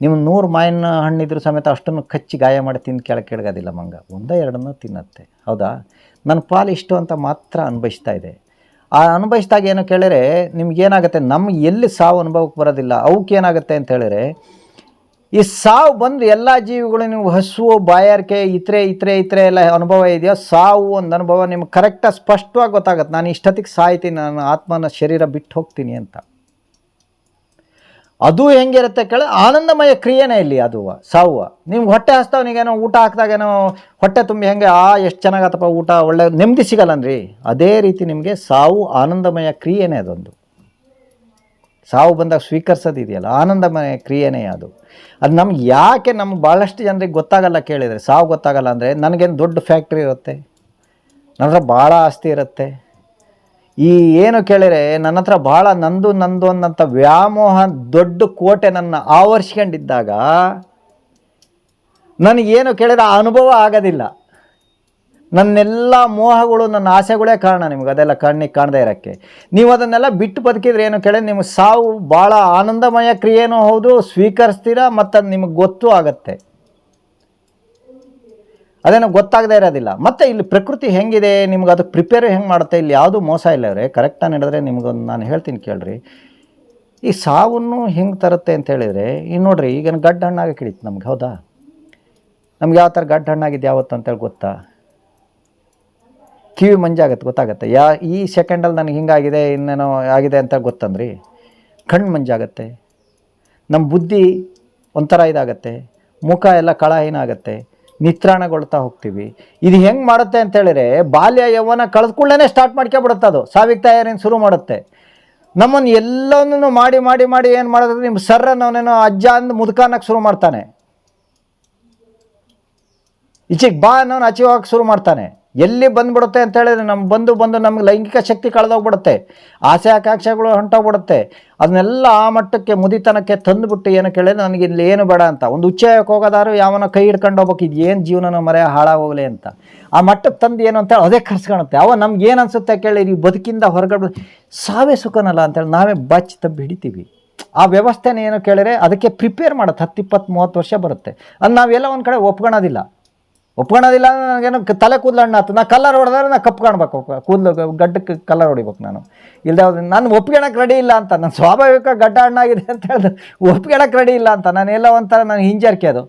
ನೀವು ನೂರು ಮಾವಿನ ಹಣ್ಣಿದ್ರು ಸಮೇತ ಅಷ್ಟನ್ನು ಕಚ್ಚಿ ಗಾಯ ಮಾಡಿ ತಿಂದು ಕೆಳಗೆ ಕೆಳಗೋದಿಲ್ಲ ಮಂಗ. ಒಂದೇ ಎರಡನ್ನೂ ತಿನ್ನತ್ತೆ. ಹೌದಾ? ನನ್ನ ಪಾಲು ಇಷ್ಟು ಅಂತ ಮಾತ್ರ ಅನುಭವಿಸ್ತಾ ಇದೆ. ಆ ಅನುಭವಿಸಿದಾಗ ಏನು ಕೇಳಿದ್ರೆ, ನಿಮ್ಗೇನಾಗುತ್ತೆ? ನಮ್ಗೆ ಎಲ್ಲಿ ಸಾವು ಅನುಭವಕ್ಕೆ ಬರೋದಿಲ್ಲ. ಅವಕ್ಕೇನಾಗುತ್ತೆ ಅಂತ ಹೇಳಿದ್ರೆ, ಈ ಸಾವು ಬಂದು ಎಲ್ಲ ಜೀವಿಗಳು ನೀವು ಹಸು ಬಾಯಾರಿಕೆ, ಇತರೆ ಇತರೆ ಇತರೆ ಎಲ್ಲ ಅನುಭವ ಇದೆಯೋ, ಸಾವು ಒಂದು ಅನುಭವ ನಿಮ್ಗೆ ಕರೆಕ್ಟಾಗಿ ಸ್ಪಷ್ಟವಾಗಿ ಗೊತ್ತಾಗುತ್ತೆ. ನಾನು ಇಷ್ಟೊತ್ತಿಗೆ ಸಾಯ್ತೀನಿ ನಾನು ಆತ್ಮನ ಶರೀರ ಬಿಟ್ಟು ಹೋಗ್ತೀನಿ ಅಂತ. ಅದು ಹೆಂಗಿರುತ್ತೆ ಕೇಳಿ, ಆನಂದಮಯ ಕ್ರಿಯೆನೇ ಇಲ್ಲಿ ಅದು ಸಾವು ನಿಮ್ಗೆ ಹೊಟ್ಟೆ ಹಸ್ತವನಿಗೇನೋ ಊಟ ಹಾಕಿದಾಗೇನೋ ಹೊಟ್ಟೆ ತುಂಬಿ ಹೆಂಗೆ, ಆ, ಎಷ್ಟು ಚೆನ್ನಾಗತ್ತಪ್ಪ ಊಟ, ಒಳ್ಳೆ ನೆಮ್ಮದಿ ಸಿಗಲ್ಲನ್ರಿ. ಅದೇ ರೀತಿ ನಿಮಗೆ ಸಾವು ಆನಂದಮಯ ಕ್ರಿಯೆನೇ ಅದೊಂದು. ಸಾವು ಬಂದಾಗ ಸ್ವೀಕರಿಸೋದು ಇದೆಯಲ್ಲ ಆನಂದಮಯ ಕ್ರಿಯೆನೇ ಅದು. ಅದು ನಮ್ಗೆ ಯಾಕೆ ನಮ್ಗೆ ಭಾಳಷ್ಟು ಜನರಿಗೆ ಗೊತ್ತಾಗಲ್ಲ ಕೇಳಿದರೆ, ಸಾವು ಗೊತ್ತಾಗಲ್ಲ ಅಂದರೆ ನನಗೇನು ದೊಡ್ಡ ಫ್ಯಾಕ್ಟ್ರಿ ಇರುತ್ತೆ ನನ್ನ ಭಾಳ ಆಸ್ತಿ ಇರುತ್ತೆ ಈ ಏನು ಕೇಳಿದರೆ ನನ್ನ ಹತ್ರ ಭಾಳ ನಂದು ನಂದು ಅನ್ನಂಥ ವ್ಯಾಮೋಹ, ದೊಡ್ಡ ಕೋಟೆ ನನ್ನ ಆವರಿಸ್ಕೊಂಡಿದ್ದಾಗ ನನಗೇನು ಕೇಳಿದ್ರೆ ಆ ಅನುಭವ ಆಗೋದಿಲ್ಲ. ನನ್ನೆಲ್ಲ ಮೋಹಗಳು, ನನ್ನ ಆಸೆಗಳೇ ಕಾರಣ ನಿಮ್ಗೆ, ಅದೆಲ್ಲ ಕಣ್ಣಿಗೆ ಕಾಣದೇ ಇರೋಕ್ಕೆ. ನೀವು ಅದನ್ನೆಲ್ಲ ಬಿಟ್ಟು ಬದುಕಿದ್ರೆ ಏನು ಕೇಳಿ ನಿಮ್ಗೆ ಸಾವು ಭಾಳ ಆನಂದಮಯ ಕ್ರಿಯೆನೂ ಹೌದು, ಸ್ವೀಕರಿಸ್ತೀರಾ ಮತ್ತು ಅದು ನಿಮಗೆ ಗೊತ್ತೂ ಆಗತ್ತೆ. ಅದೇನೋ ಗೊತ್ತಾಗದೇ ಇರೋದಿಲ್ಲ. ಮತ್ತು ಇಲ್ಲಿ ಪ್ರಕೃತಿ ಹೆಂಗಿದೆ, ನಿಮ್ಗೆ ಅದಕ್ಕೆ ಪ್ರಿಪೇರ್ ಹೆಂಗೆ ಮಾಡುತ್ತೆ, ಇಲ್ಲಿ ಯಾವುದು ಮೋಸ ಇಲ್ಲ ಅವರೇ. ಕರೆಕ್ಟಾಗಿ ನಡೆದ್ರೆ ನಿಮ್ಗೊಂದು ನಾನು ಹೇಳ್ತೀನಿ ಕೇಳ್ರಿ. ಈ ಸಾವನ್ನು ಹೆಂಗೆ ತರುತ್ತೆ ಅಂತ ಹೇಳಿದರೆ ಈಗ ನೋಡ್ರಿ, ಈಗ ಗಡ್ಡ ಹಣ್ಣಾಗಿ ಕಿಡಿತು ನಮ್ಗೆ, ಹೌದಾ? ನಮ್ಗೆ ಯಾವ ಥರ ಗಡ್ಡ ಹಣ್ಣಾಗಿದ್ದು ಯಾವತ್ತು ಅಂತೇಳಿ ಗೊತ್ತಾ? ಕಿವಿ ಮಂಜಾಗತ್ತೆ, ಗೊತ್ತಾಗತ್ತೆ. ಯಾ, ಈ ಸೆಕೆಂಡಲ್ಲಿ ನನಗೆ ಹಿಂಗಾಗಿದೆ, ಇನ್ನೇನೋ ಆಗಿದೆ ಅಂತ ಗೊತ್ತಂದ್ರಿ? ಕಣ್ಣು ಮಂಜಾಗತ್ತೆ. ನಮ್ಮ ಬುದ್ಧಿ ಒಂಥರ ಇದಾಗತ್ತೆ. ಮುಖ ಎಲ್ಲ ಕಳಹೀನ ಆಗತ್ತೆ. ನಿತ್ರಾಣಗೊಳ್ತಾ ಹೋಗ್ತೀವಿ. ಇದು ಹೆಂಗೆ ಮಾಡುತ್ತೆ ಅಂತ ಹೇಳಿದ್ರೆ, ಬಾಲ್ಯ ಯೌವನ ಕಳೆದ್ಕೊಳ್ಳೇ ಸ್ಟಾರ್ಟ್ ಮಾಡ್ಕೊಬಿಡುತ್ತೆ ಅದು. ಸಾವಿಗೆ ತಯಾರಿನ ಶುರು ಮಾಡುತ್ತೆ. ನಮ್ಮನ್ನು ಎಲ್ಲವನ್ನೂ ಮಾಡಿ ಮಾಡಿ ಮಾಡಿ ಏನು ಮಾಡಿದ್ರೆ ನಿಮ್ಮ ಸರ್ ಅವನೇನೋ ಅಜ್ಜ ಅಂದು ಮುದುಕಾನಕ್ಕೆ ಶುರು ಮಾಡ್ತಾನೆ. ಈಚೆಗೆ ಬಾ ಅನ್ನೋನು ಹೋಗಕ್ಕೆ ಶುರು ಮಾಡ್ತಾನೆ. ಎಲ್ಲಿ ಬಂದ್ಬಿಡುತ್ತೆ ಅಂತ ಹೇಳಿದ್ರೆ ನಮ್ಮ ಬಂದು ಬಂದು ನಮ್ಗೆ ಲೈಂಗಿಕ ಶಕ್ತಿ ಕಳೆದೋಗ್ಬಿಡುತ್ತೆ. ಆಸೆ ಆಕಾಂಕ್ಷೆಗಳು ಹೊಂಟೋಗ್ಬಿಡುತ್ತೆ. ಅದನ್ನೆಲ್ಲ ಆ ಮಟ್ಟಕ್ಕೆ ಮುದಿತನಕ್ಕೆ ತಂದುಬಿಟ್ಟು ಏನು ಕೇಳಿದ್ರೆ ನನಗೆ ಇಲ್ಲಿ ಏನು ಬೇಡ ಅಂತ. ಒಂದು ಉಚ್ಚಾಯಕ್ಕೆ ಹೋಗೋದಾರು ಯಾವನ ಕೈ ಹಿಡ್ಕೊಂಡು ಹೋಗ್ಬೇಕು. ಇದು ಏನು ಜೀವನನ ಮರೆ ಹಾಳಾಗೋಗ್ಲಿ ಅಂತ. ಆ ಮಟ್ಟಕ್ಕೆ ತಂದು ಏನು ಅಂತೇಳಿ ಅದೇ ಕರ್ಸ್ಕೊಳುತ್ತೆ ಅವ ನಮ್ಗೆ ಏನು ಅನ್ಸುತ್ತೆ ಕೇಳಿ, ನೀವು ಬದುಕಿಂದ ಹೊರಗಡೆ ಸಾವೇ ಸುಖನಲ್ಲ ಅಂತೇಳಿ ನಾವೇ ಬಚ್ಚಿ ತಬ್ಬಿ ಹಿಡಿತೀವಿ. ಆ ವ್ಯವಸ್ಥೆನ ಏನು ಕೇಳಿದ್ರೆ ಅದಕ್ಕೆ ಪ್ರಿಪೇರ್ ಮಾಡುತ್ತೆ. ಹತ್ತು ಇಪ್ಪತ್ತು ಮೂವತ್ತು ವರ್ಷ ಬರುತ್ತೆ. ಅದು ನಾವೆಲ್ಲ ಒಂದು ಕಡೆ ಒಪ್ಕೊಳೋದಿಲ್ಲ. ಒಪ್ಕೊಳೋದಿಲ್ಲ ಅಂದ್ರೆ ನನಗೇನು ತಲೆ ಕೂದಲು ಹಣ್ಣು ನಾ ಕಲರ್ ಹೊಡೆದ್ರೆ ನಾ ಕಪ್ಪು ಕಾಣ್ಬೇಕು. ಕೂದಲು ಗಡ್ಡಕ್ಕೆ ಕಲರ್ ಹೊಡಿಬೇಕು ನಾನು. ಇಲ್ಲದೆ ನಾನು ಒಪ್ಕೊಳಕ್ಕೆ ರೆಡಿ ಇಲ್ಲ ಅಂತ. ನನ್ನ ಸ್ವಾಭಾವಿಕ ಗಡ್ಡ ಹಣ್ಣಾಗಿದೆ ಅಂತ ಹೇಳಿದ್ರೆ ಒಪ್ಕೊಳಕ್ಕೆ ರೆಡಿ ಇಲ್ಲ ಅಂತ. ನಾನು ಎಲ್ಲ ಒಂಥರ ನಾನು ಹಿಂಜರಿಕೆ ಅದು.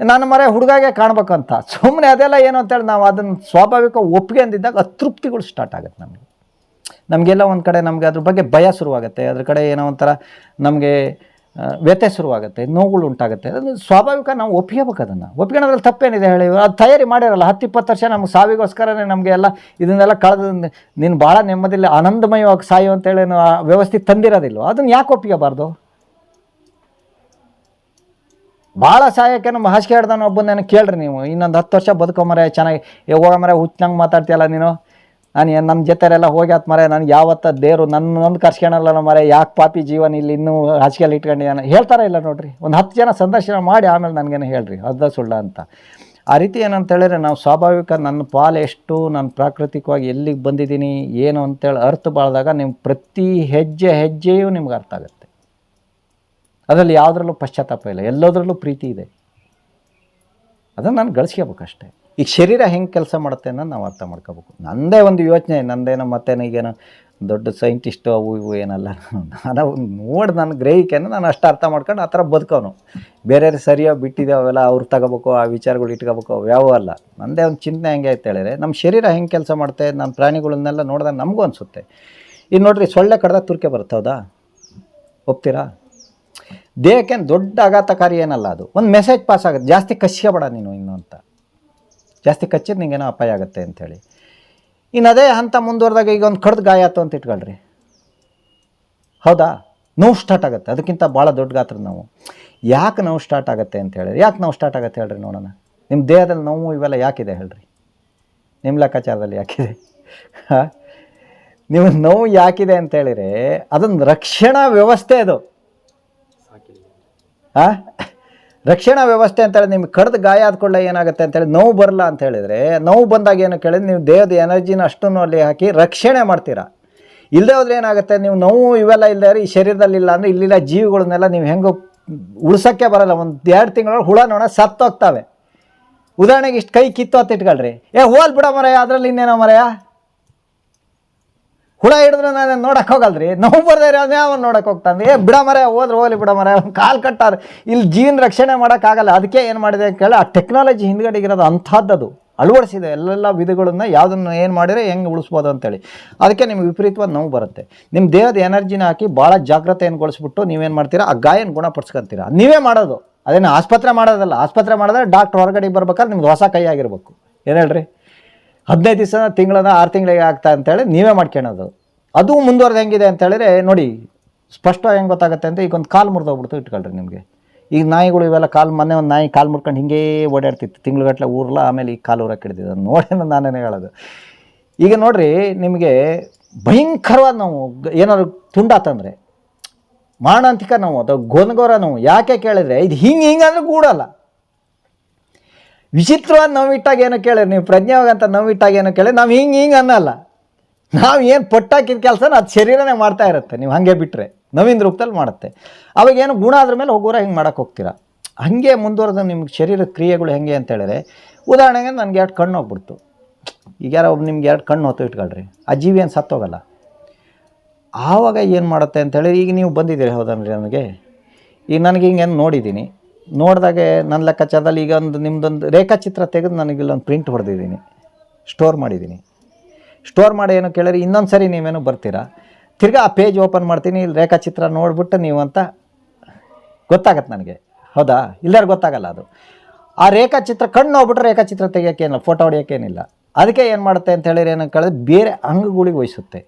ನಾನು ಮರೆ ಹುಡುಗಾಗೆ ಕಾಣ್ಬೇಕಂತ ಸುಮ್ಮನೆ ಅದೆಲ್ಲ ಏನು ಅಂತೇಳಿ ನಾವು ಅದನ್ನು ಸ್ವಾಭಾವಿಕ ಒಪ್ಪಿಗೆ ಅಂದಿದ್ದಾಗ ಅತೃಪ್ತಿಗಳು ಸ್ಟಾರ್ಟ್ ಆಗುತ್ತೆ ನಮಗೆ. ನಮಗೆಲ್ಲ ಒಂದು ಕಡೆ ನಮಗೆ ಅದ್ರ ಬಗ್ಗೆ ಭಯ ಶುರುವಾಗುತ್ತೆ. ಅದ್ರ ಕಡೆ ಏನೋ ಒಂಥರ ನಮಗೆ ವ್ಯಥೆ ಶುರುವಾಗುತ್ತೆ, ನೋವುಗಳು ಉಂಟಾಗುತ್ತೆ. ಅದು ಸ್ವಾಭಾವಿಕ ನಾವು ಒಪ್ಪಿಗೆಬೇಕು ಅದನ್ನು. ಒಪ್ಕೊಳ್ಳೋದ್ರಲ್ಲಿ ತಪ್ಪೇನಿದೆ ಹೇಳಿ. ಅದು ತಯಾರಿ ಮಾಡಿರಲ್ಲ ಹತ್ತು ಇಪ್ಪತ್ತು ವರ್ಷ ನಮ್ಗೆ ಸಾವಿಗೋಸ್ಕರನೇ ನಮಗೆ ಎಲ್ಲ ಇದನ್ನೆಲ್ಲ ಕಳೆದ ನೀನು ಭಾಳ ನೆಮ್ಮದಿಲ್ಲ ಆನಂದಮಯವಾಗಿ ಸಾಯು ಅಂತೇಳಿ ವ್ಯವಸ್ಥೆ ತಂದಿರೋದಿಲ್ಲ ಅದನ್ನು ಯಾಕೆ ಒಪ್ಪಿಗೆಬಾರ್ದು? ಭಾಳ ಸಹಾಯಕ್ಕೆ ನಮ್ಮ ಹಾಸಿಗೆ ಹಿಡ್ದಾನ ಒಬ್ಬನ ಕೇಳ್ರಿ ನೀವು. ಇನ್ನೊಂದು ಹತ್ತು ವರ್ಷ ಬದುಕೊಂಬರೆ ಚೆನ್ನಾಗಿ. ಏ, ಹೋಗ ಮರೆ ಹುಚ್ಚಂಗೆ ಮಾತಾಡ್ತೀಯಲ್ಲ ನೀನು? ನಾನು ಏನು ನಮ್ಮ ಜೊತೆರೆಲ್ಲ ಹೋಗ್ಯಾತ್ ಮರೆ ನನಗೆ ಯಾವತ್ತ ದೇವರು ನನ್ನೊಂದು ಕರ್ಸ್ಕೊಳಲ್ಲ ಮರೆ ಯಾಕೆ ಪಾಪಿ ಜೀವನ ಇಲ್ಲಿ ಇನ್ನೂ ಹಾಸಿಗೆಯಲ್ಲಿ ಇಟ್ಕೊಂಡಿದ್ದಾನೆ ಹೇಳ್ತಾರ ಇಲ್ಲ ನೋಡ್ರಿ. ಒಂದು ಹತ್ತು ಜನ ಸಂದರ್ಶನ ಮಾಡಿ ಆಮೇಲೆ ನನಗೇನು ಹೇಳ್ರಿ, ಅರ್ಧ ಸುಳ್ಳ ಅಂತ. ಆ ರೀತಿ ಏನಂತ ಹೇಳಿದ್ರೆ ನಾವು ಸ್ವಾಭಾವಿಕ ನನ್ನ ಪಾಲು ಎಷ್ಟು, ನಾನು ಪ್ರಾಕೃತಿಕವಾಗಿ ಎಲ್ಲಿಗೆ ಬಂದಿದ್ದೀನಿ, ಏನು ಅಂತೇಳಿ ಅರ್ಥ ಬಾಳ್ದಾಗ ನಿಮ್ಮ ಪ್ರತಿ ಹೆಜ್ಜೆ ಹೆಜ್ಜೆಯೂ ನಿಮ್ಗೆ ಅರ್ಥ ಆಗುತ್ತೆ. ಅದರಲ್ಲಿ ಯಾವುದ್ರಲ್ಲೂ ಪಶ್ಚಾತ್ತಾಪ ಇಲ್ಲ, ಎಲ್ಲದರಲ್ಲೂ ಪ್ರೀತಿ ಇದೆ. ಅದನ್ನು ನಾನು ಗಳಿಸ್ಕೋಬೇಕಷ್ಟೇ ಈಗ ಶರೀರ ಹೆಂಗೆ ಕೆಲಸ ಮಾಡುತ್ತೆ ಅನ್ನೋದು ನಾವು ಅರ್ಥ ಮಾಡ್ಕೋಬೇಕು. ನಂದೇ ಒಂದು ಯೋಚನೆ ನಂದೇನೋ ಮತ್ತೇನೋ ಈಗೇನೋ ದೊಡ್ಡ ಸೈಂಟಿಸ್ಟು ಅವು ಇವು ಏನಲ್ಲ. ನಾನು ನೋಡಿ ನನ್ನ ಗ್ರಹಿಕೆನ ನಾನು ಅಷ್ಟು ಅರ್ಥ ಮಾಡ್ಕೊಂಡು ಆ ಥರ ಬದುಕೋನು ಬೇರೆ ಸರಿಯಾಗಿ ಬಿಟ್ಟಿದೆ ಅವೆಲ್ಲ ಅವ್ರು ತಗೋಬೇಕು, ಆ ವಿಚಾರಗಳು ಇಟ್ಕೋಬೇಕು ಅವ್ಯಾವೂ ಅಲ್ಲ. ನಂದೇ ಒಂದು ಚಿಂತನೆ ಹೆಂಗೆ ಆಯ್ತು ಹೇಳಿದ್ರೆ ನಮ್ಮ ಶರೀರ ಹೆಂಗೆ ಕೆಲಸ ಮಾಡುತ್ತೆ ನಮ್ಮ ಪ್ರಾಣಿಗಳನ್ನೆಲ್ಲ ನೋಡಿದಾಗ ನಮಗೂ ಅನಿಸುತ್ತೆ. ಈಗ ನೋಡಿರಿ ಸೊಳ್ಳೆ ಕಡ್ದಾಗ ತುರ್ಕೆ ಬರುತ್ತೆ ಹೌದಾ? ಒಪ್ತೀರಾ? ದೇಹಕ್ಕೆ ದೊಡ್ಡ ಆಘಾತಕಾರಿ ಏನಲ್ಲ ಅದು. ಒಂದು ಮೆಸೇಜ್ ಪಾಸ್ ಆಗುತ್ತೆ. ಜಾಸ್ತಿ ಕಸಿಯಬೇಡ ನೀನು ಇನ್ನು ಅಂತ. ಜಾಸ್ತಿ ಕಚ್ಚಿದ್ರೆ ನಿಂಗೇನೋ ಅಪಾಯ ಆಗುತ್ತೆ ಅಂಥೇಳಿ. ಇನ್ನು ಅದೇ ಹಂತ ಮುಂದುವರೆದಾಗ ಈಗ ಒಂದು ಕಡ್ದು ಗಾಯ ಆಯ್ತು ಅಂತ ಇಟ್ಕೊಳ್ರಿ. ಹೌದಾ? ನೋವು ಸ್ಟಾರ್ಟ್ ಆಗುತ್ತೆ. ಅದಕ್ಕಿಂತ ಭಾಳ ದೊಡ್ಡ ಗಾತ್ರದ ನೋವು. ಯಾಕೆ ನೋವು ಸ್ಟಾರ್ಟ್ ಆಗುತ್ತೆ ಅಂತ ಹೇಳಿರಿ? ಯಾಕೆ ನೋವು ಸ್ಟಾರ್ಟ್ ಆಗುತ್ತೆ ಹೇಳ್ರಿ ನೋಡೋಣ. ನಿಮ್ಮ ದೇಹದಲ್ಲಿ ನೋವು ಇವೆಲ್ಲ ಯಾಕಿದೆ ಹೇಳ್ರಿ? ನಿಮ್ಮ ಲೆಕ್ಕಾಚಾರದಲ್ಲಿ ಯಾಕಿದೆ? ಹಾಂ? ನೀವು ನೋವು ಯಾಕಿದೆ ಅಂತ ಹೇಳಿದ್ರೆ ಅದೊಂದು ರಕ್ಷಣಾ ವ್ಯವಸ್ಥೆ ಅದು. ಆ ರಕ್ಷಣಾ ವ್ಯವಸ್ಥೆ ಅಂತ ಹೇಳಿ ನಿಮ್ಗೆ ಕಡ್ದು ಗಾಯ ಆದ್ಕೊಳ್ಳೆ ಏನಾಗುತ್ತೆ ಅಂತ ಹೇಳಿ ನೋವು ಬರಲ್ಲ ಅಂತ ಹೇಳಿದರೆ, ನೋವು ಬಂದಾಗ ಏನು ಕೇಳಿದ್ರೆ ನೀವು ದೇಹದ ಎನರ್ಜಿನ ಅಷ್ಟನ್ನು ಅಲ್ಲಿ ಹಾಕಿ ರಕ್ಷಣೆ ಮಾಡ್ತೀರಾ. ಇಲ್ಲದೆ ಹೋದ್ರೆ ಏನಾಗುತ್ತೆ, ನೀವು ನೋವು ಇವೆಲ್ಲ ಇಲ್ಲದೆ ಈ ಶರೀರದಲ್ಲಿ ಇಲ್ಲ ಅಂದರೆ ಇಲ್ಲಿಲ್ಲ ಜೀವಿಗಳನ್ನೆಲ್ಲ ನೀವು ಹೆಂಗೋ ಉಳ್ಸೋಕ್ಕೆ ಬರಲ್ಲ, ಒಂದು ಎರಡು ತಿಂಗಳ ಹುಳ ನೋಡ ಸತ್ತೋಗ್ತವೆ. ಉದಾಹರಣೆಗೆ ಇಷ್ಟು ಕೈ ಕಿತ್ತು ಅಂತ ಇಟ್ಕೊಳ್ರಿ. ಏ, ಹೋಲ್ ಬಿಡ ಮರಯ ಅದರಲ್ಲಿ ಇನ್ನೇನೋ ಮರಯ ಹುಳ ಹಿಡಿದ್ರೆ ನಾನು ನೋಡಕ್ಕೆ ಹೋಗಲ್ರಿ. ನೋವು ಬರ್ದೇ ಅದನ್ನೇ ಯಾವ ನೋಡಕ್ಕೆ ಹೋಗ್ತಾನೆ. ಏ, ಬಿಡ ಮರ ಹೋದ್ರೆ ಹೋಗ್ಲಿ ಬಿಡ ಮರ ಕಾಲು ಕಟ್ಟಾರ. ಇಲ್ಲಿ ಜೀವನ ರಕ್ಷಣೆ ಮಾಡೋಕ್ಕಾಗಲ್ಲ ಅದಕ್ಕೆ ಏನು ಮಾಡಿದೆ ಅಂತ ಕೇಳಿ ಆ ಟೆಕ್ನಾಲಜಿ ಹಿಂದ್ಗಡೆಗಿರೋದು ಅಂಥದ್ದದು. ಅಳವಡಿಸಿದೆ. ಎಲ್ಲೆಲ್ಲ ವಿಧಗಳನ್ನು ಯಾವುದನ್ನು ಏನು ಮಾಡಿದರೆ ಹೆಂಗೆ ಉಳಿಸ್ಬೋದು ಅಂತೇಳಿ. ಅದಕ್ಕೆ ನಿಮ್ಗೆ ವಿಪರೀತವಾದ ನೋವು ಬರುತ್ತೆ. ನಿಮ್ಮ ದೇಹದ ಎನರ್ಜಿನ ಹಾಕಿ ಭಾಳ ಜಾಗ್ರತೆಯನ್ಗೊಳಿಸ್ಬಿಟ್ಟು ನೀವೇನು ಮಾಡ್ತೀರಾ? ಆ ಗಾಯನ ಗುಣಪಡಿಸ್ಕೊಂತೀರಾ? ನೀವೇ ಮಾಡೋದು. ಅದೇನು ಆಸ್ಪತ್ರೆ ಮಾಡೋದಲ್ಲ. ಆಸ್ಪತ್ರೆ ಮಾಡಿದ್ರೆ ಡಾಕ್ಟ್ರ್ ಹೊರಗಡೆ ಬರ್ಬೇಕಾದ್ರೆ ನಿಮ್ದು ಹೊಸ ಕೈ ಆಗಿರ್ಬೇಕು. ಏನು ಹೇಳ್ರಿ? ಹದಿನೈದು ದಿವಸ, ತಿಂಗಳನ್ನ ಆರು ತಿಂಗಳಿಗೆ ಆಗ್ತಾ ಅಂತೇಳಿ ನೀವೇ ಮಾಡ್ಕೊಳೋದು. ಅದು ಮುಂದುವರೆದು ಹೆಂಗಿದೆ ಅಂತ ಹೇಳಿದ್ರೆ, ನೋಡಿ, ಸ್ಪಷ್ಟ ಹೆಂಗೆ ಗೊತ್ತಾಗುತ್ತೆ ಅಂತ ಈಗ ಒಂದು ಕಾಲು ಮುರಿದೋಗ್ಬಿಡ್ತು ಇಟ್ಕೊಳ್ರಿ ನಿಮಗೆ. ಈಗ ನಾಯಿಗಳು ಇವೆಲ್ಲ ಕಾಲು, ಮೊನ್ನೆ ಒಂದು ನಾಯಿ ಕಾಲು ಮುರ್ಕೊಂಡು ಹಿಂಗೇ ಓಡಾಡ್ತಿತ್ತು. ತಿಂಗಳುಗಟ್ಟಲೆ ಊರ್ಲ, ಆಮೇಲೆ ಈ ಕಾಲು ಊರಕ್ಕೆ ಅದನ್ನ ನೋಡಿ ನಾನೇ ಹೇಳೋದು. ಈಗ ನೋಡಿರಿ, ನಿಮಗೆ ಭಯಂಕರವಾದ ನಾವು, ಏನಾದ್ರು ತುಂಡಾತಂದರೆ ಮಾರಣಾಂತಿಕ ನೋವು ಅದು ಗೊಂದಗೋರ ನೋವು, ಯಾಕೆ ಕೇಳಿದ್ರೆ, ಇದು ಹಿಂಗೆ ಹಿಂಗೆ ಅಂದ್ರೆ ಗೂಡಲ್ಲ. ವಿಚಿತ್ರವಾದ ನೋವಿಟ್ಟಾಗ ಏನೋ ಕೇಳಿರಿ ನೀವು ಪ್ರಜ್ಞಾವಾಗಂತ ನೋವಿಟ್ಟಾಗ ಏನೋ ಕೇಳಿ ನಾವು ಹಿಂಗೆ ಹಿಂಗೆ ಅನ್ನಲ್ಲ. ನಾವು ಏನು ಪಟ್ಟಾಕಿದ ಕೆಲಸನ ಅದು ಶರೀರನೇ ಮಾಡ್ತಾ ಇರುತ್ತೆ, ನೀವು ಹಾಗೆ ಬಿಟ್ಟರೆ ನವೀನ್ ರೂಪದಲ್ಲಿ ಮಾಡುತ್ತೆ. ಅವಾಗ ಏನು ಗುಣ ಆದ್ರ ಮೇಲೆ ಹೋಗೋರ ಹಿಂಗೆ ಮಾಡಕ್ಕೆ ಹೋಗ್ತೀರಾ? ಹಾಗೆ ಮುಂದುವರೆದ ನಿಮ್ಗೆ ಶರೀರದ ಕ್ರಿಯೆಗಳು ಹೆಂಗೆ ಅಂತ ಹೇಳಿದ್ರೆ, ಉದಾಹರಣೆಗೆ ನನಗೆ ಎರಡು ಕಣ್ಣು ಹೋಗ್ಬಿಡ್ತು. ಈಗ ಯಾರೋ ಒಬ್ಬ ನಿಮ್ಗೆ ಎರಡು ಕಣ್ಣು ಹೊತ್ತು ಇಟ್ಕೊಳ್ರಿ, ಆ ಜೀವಿ ಏನು ಸತ್ತೋಗಲ್ಲ. ಆವಾಗ ಏನು ಮಾಡುತ್ತೆ ಅಂತೇಳಿ ಈಗ ನೀವು ಬಂದಿದ್ದೀರಿ, ಹೌದನ್ರಿ ನನಗೆ? ಈಗ ನನಗೆ ಹಿಂಗೆ ನೋಡಿದ್ದೀನಿ ನೋಡಿದಾಗೆ ನನ್ನ ಲೆಕ್ಕಾಚಾರದಲ್ಲಿ ಈಗ ಒಂದು ನಿಮ್ಮದೊಂದು ರೇಖಾಚಿತ್ರ ತೆಗೆದು ನನಗೆ ಇಲ್ಲೊಂದು ಪ್ರಿಂಟ್ ಹೊಡೆದಿದ್ದೀನಿ. ಸ್ಟೋರ್ ಮಾಡಿದ್ದೀನಿ. ಸ್ಟೋರ್ ಮಾಡಿ ಏನು ಕೇಳಿದ್ರೆ ಇನ್ನೊಂದು ಸರಿ ನೀವೇನು ಬರ್ತೀರಾ? ತಿರ್ಗಾ ಆ ಪೇಜ್ ಓಪನ್ ಮಾಡ್ತೀನಿ, ಇಲ್ಲಿ ರೇಖಾಚಿತ್ರ ನೋಡಿಬಿಟ್ಟು ನೀವು ಅಂತ ಗೊತ್ತಾಗತ್ತೆ ನನಗೆ. ಹೌದಾ? ಇಲ್ಲಾರು ಗೊತ್ತಾಗಲ್ಲ ಅದು. ಆ ರೇಖಾಚಿತ್ರ ಕಣ್ಣು ನೋಡ್ಬಿಟ್ರೆ ರೇಖಾಚಿತ್ರ ತೆಗಿಯೋಕ್ಕೇನಿಲ್ಲ ಫೋಟೋ ಹೊಡಿಯೋಕ್ಕೇನಿಲ್ಲ ಅದಕ್ಕೆ ಏನು ಮಾಡುತ್ತೆ ಅಂತ ಹೇಳಿದ್ರೆ ಏನಂತ ಕೇಳಿದ್ರೆ ಬೇರೆ ಅಂಗಗಳಿಗೆ ವಹಿಸುತ್ತೆ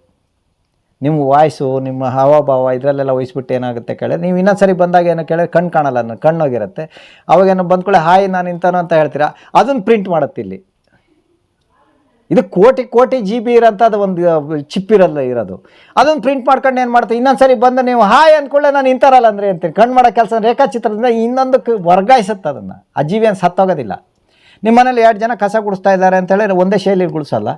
ನಿಮ್ಮ ವಾಯ್ಸು, ನಿಮ್ಮ ಹಾವಭಾವ ಇದರಲ್ಲೆಲ್ಲ ವಹಿಸ್ಬಿಟ್ಟು ಏನಾಗುತ್ತೆ ಕೇಳಿದ್ರೆ ನೀವು ಇನ್ನೊಂದು ಸರಿ ಬಂದಾಗ ಏನೋ ಕೇಳಿದ್ರೆ ಕಣ್ಣು ಕಾಣಲ್ಲ, ನನ್ನ ಕಣ್ಣೋಗಿರುತ್ತೆ ಅವಾಗೇನೋ ಬಂದ್ಕೊಳ್ಳೆ ಹಾಯ್, ನಾನು ಇಂತಾನು ಅಂತ ಹೇಳ್ತೀರಾ? ಅದನ್ನು ಪ್ರಿಂಟ್ ಮಾಡುತ್ತೆ ಇಲ್ಲಿ. ಇದು ಕೋಟಿ ಕೋಟಿ ಜಿ ಬಿ ಇರೋಂಥದ್ದು ಒಂದು ಚಿಪ್ ಇರಲ್ಲ ಇರೋದು. ಅದನ್ನು ಪ್ರಿಂಟ್ ಮಾಡ್ಕೊಂಡು ಏನು ಮಾಡ್ತೀವಿ ಇನ್ನೊಂದು ಸರಿ ಬಂದು ನೀವು, ಹಾಯ್ ಅಂದ್ಕೊಳ್ಳೆ ನಾನು ಇಂಥರಲ್ಲ ಅಂದರೆ ಅಂತೀನಿ ಕಣ್ಣು ಮಾಡೋ ಕೆಲಸ ರೇಖಾಚಿತ್ರದಿಂದ ಇನ್ನೊಂದಕ್ಕೆ ವರ್ಗಾಯಿಸುತ್ತೆ ಅದನ್ನು. ಆ ಜೀವಿ ಏನು ಸತ್ತೋಗೋದಿಲ್ಲ. ನಿಮ್ಮ ಮನೇಲಿ ಎರಡು ಜನ ಕಸ ಗುಡಿಸ್ತಾ ಇದ್ದಾರೆ ಅಂತ ಹೇಳಿದ್ರೆ ಒಂದೇ ಶೈಲಿ ಗುಡಿಸಲ್ಲ.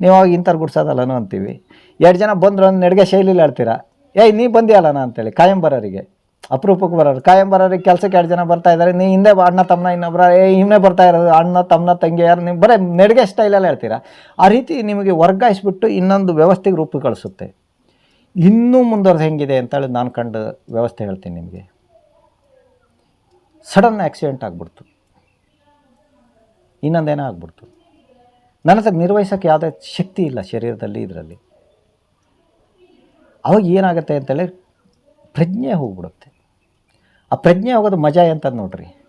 ನೀವು ಅವಾಗ ಇಂಥವ್ರು ಗುಡ್ಸೋದಲ್ಲನೋ ಅಂತೀವಿ. ಎರಡು ಜನ ಬಂದರು ಒಂದು ನಡಿಗೆ ಶೈಲಿಲಿ ಹೇಳ್ತೀರಾ ಏಯ್ ನೀ ಬಂದಿಯಲ್ಲನ ಅಂತೇಳಿ ಕಾಯಂ ಬರೋರಿಗೆ ಅಪರೂಪಕ್ಕೆ ಬರೋರು. ಕಾಯಂ ಬರೋರಿಗೆ ಕೆಲಸಕ್ಕೆ ಎರಡು ಜನ ಬರ್ತಾ ಇದ್ದಾರೆ ನೀ ಹಿಂದೆ ಅಣ್ಣ ತಮ್ಮನ ಇನ್ನೊಬ್ಬರ ಏ ಇವನೇ ಬರ್ತಾ ಇರೋದು. ಅಣ್ಣ ತಮ್ಮನ ತಂಗಿ, ಯಾರು ನೀವು ಬರೀ ನಡಿಗೆ ಸ್ಟೈಲಲ್ಲಿ ಹೇಳ್ತೀರಾ ಆ ರೀತಿ ನಿಮಗೆ ವರ್ಗಾಯಿಸ್ಬಿಟ್ಟು ಇನ್ನೊಂದು ವ್ಯವಸ್ಥೆಗೆ ರೂಪ ಕಳಿಸುತ್ತೆ ಇನ್ನೂ ಮುಂದುವರೆದು ಹೆಂಗಿದೆ ಅಂತೇಳಿ ನಾನು ಕಂಡು ವ್ಯವಸ್ಥೆ ಹೇಳ್ತೀನಿ ನಿಮಗೆ. ಸಡನ್ ಆಕ್ಸಿಡೆಂಟ್ ಆಗ್ಬಿಡ್ತು. ಇನ್ನೊಂದೇನೋ ಆಗ್ಬಿಡ್ತು. ನನ್ನ ನಿರ್ವಹಿಸೋಕ್ಕೆ ಯಾವುದೇ ಶಕ್ತಿ ಇಲ್ಲ ಶರೀರದಲ್ಲಿ ಇದರಲ್ಲಿ. ಅವಾಗ ಏನಾಗುತ್ತೆ ಅಂತೇಳಿ ಪ್ರಜ್ಞೆ ಹೋಗ್ಬಿಡುತ್ತೆ. ಆ ಪ್ರಜ್ಞೆ ಹೋಗೋದು ಮಜಾ ಅಂತ ನೋಡ್ರಿ.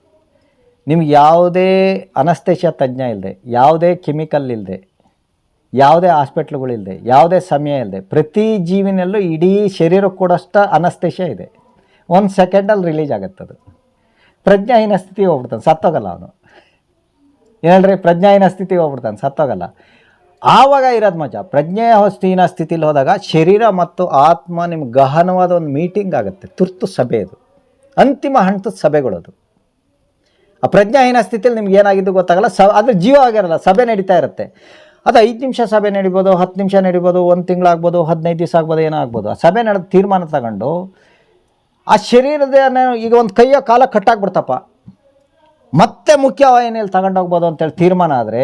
ನಿಮ್ಗೆ ಯಾವುದೇ ಅನಸ್ತೇಶ ತಜ್ಞ ಇಲ್ಲದೆ ಯಾವುದೇ ಕೆಮಿಕಲ್ ಇಲ್ಲದೆ ಯಾವುದೇ ಹಾಸ್ಪಿಟ್ಲ್ಗಳಿಲ್ಲದೆ ಯಾವುದೇ ಸಮಯ ಇಲ್ಲದೆ ಪ್ರತಿ ಜೀವಿನಲ್ಲೂ ಇಡೀ ಶರೀರ ಕೊಡೋಷ್ಟು ಅನಸ್ತೇಶ ಇದೆ. ಒಂದು ಸೆಕೆಂಡಲ್ಲಿ ರಿಲೀಸ್ ಆಗುತ್ತೆ ಅದು ಪ್ರಜ್ಞಾಹೀನ ಸ್ಥಿತಿ ಹೋಗ್ಬಿಡ್ತಾನೆ, ಸತ್ತೋಗಲ್ಲ ಅವನು. ಹೇಳ್ರಿ ಪ್ರಜ್ಞಾಹೀನ ಸ್ಥಿತಿ ಹೋಗ್ಬಿಡ್ತಾನೆ, ಸತ್ತೋಗಲ್ಲ. ಆವಾಗ ಇರೋದು ಮಜಾ. ಪ್ರಜ್ಞಾಹೀನ ಸ್ಥಿತಿಲಿ ಹೋದಾಗ ಶರೀರ ಮತ್ತು ಆತ್ಮ ನಿಮ್ಗೆ ಗಹನವಾದ ಒಂದು ಮೀಟಿಂಗ್ ಆಗುತ್ತೆ. ತುರ್ತು ಸಭೆ ಅದು ಅಂತಿಮ ಹಂತದ ಸಭೆಗಳದು ಆ ಪ್ರಜ್ಞಾಹೀನ ಸ್ಥಿತಿಯಲ್ಲಿ ನಿಮ್ಗೆ ಏನಾಗಿದ್ದು ಗೊತ್ತಾಗಲ್ಲ, ಸ ಆದರೆ ಜೀವ ಆಗಿರಲ್ಲ, ಸಭೆ ನಡೀತಾ ಇರುತ್ತೆ. ಅದು ಐದು ನಿಮಿಷ ಸಭೆ ನಡಿಬೋದು, ಹತ್ತು ನಿಮಿಷ ನಡಿಬೋದು, ಒಂದು ತಿಂಗಳಾಗ್ಬೋದು ಹದಿನೈದು ದಿವಸ ಆಗ್ಬೋದು, ಏನೋ ಆಗ್ಬೋದು. ಆ ಸಭೆ ನಡೆದು ತೀರ್ಮಾನ ತಗೊಂಡು ಆ ಶರೀರದ ಈಗ ಒಂದು ಕೈಯೋ ಕಾಲ ಕಟ್ಟಾಗ್ಬಿಡ್ತಪ್ಪ ಮತ್ತೆ ಮುಖ್ಯವಾಹಿನಿಯಲ್ಲಿ ತಗೊಂಡೋಗ್ಬೋದು ಅಂತೇಳಿ ತೀರ್ಮಾನ ಆದರೆ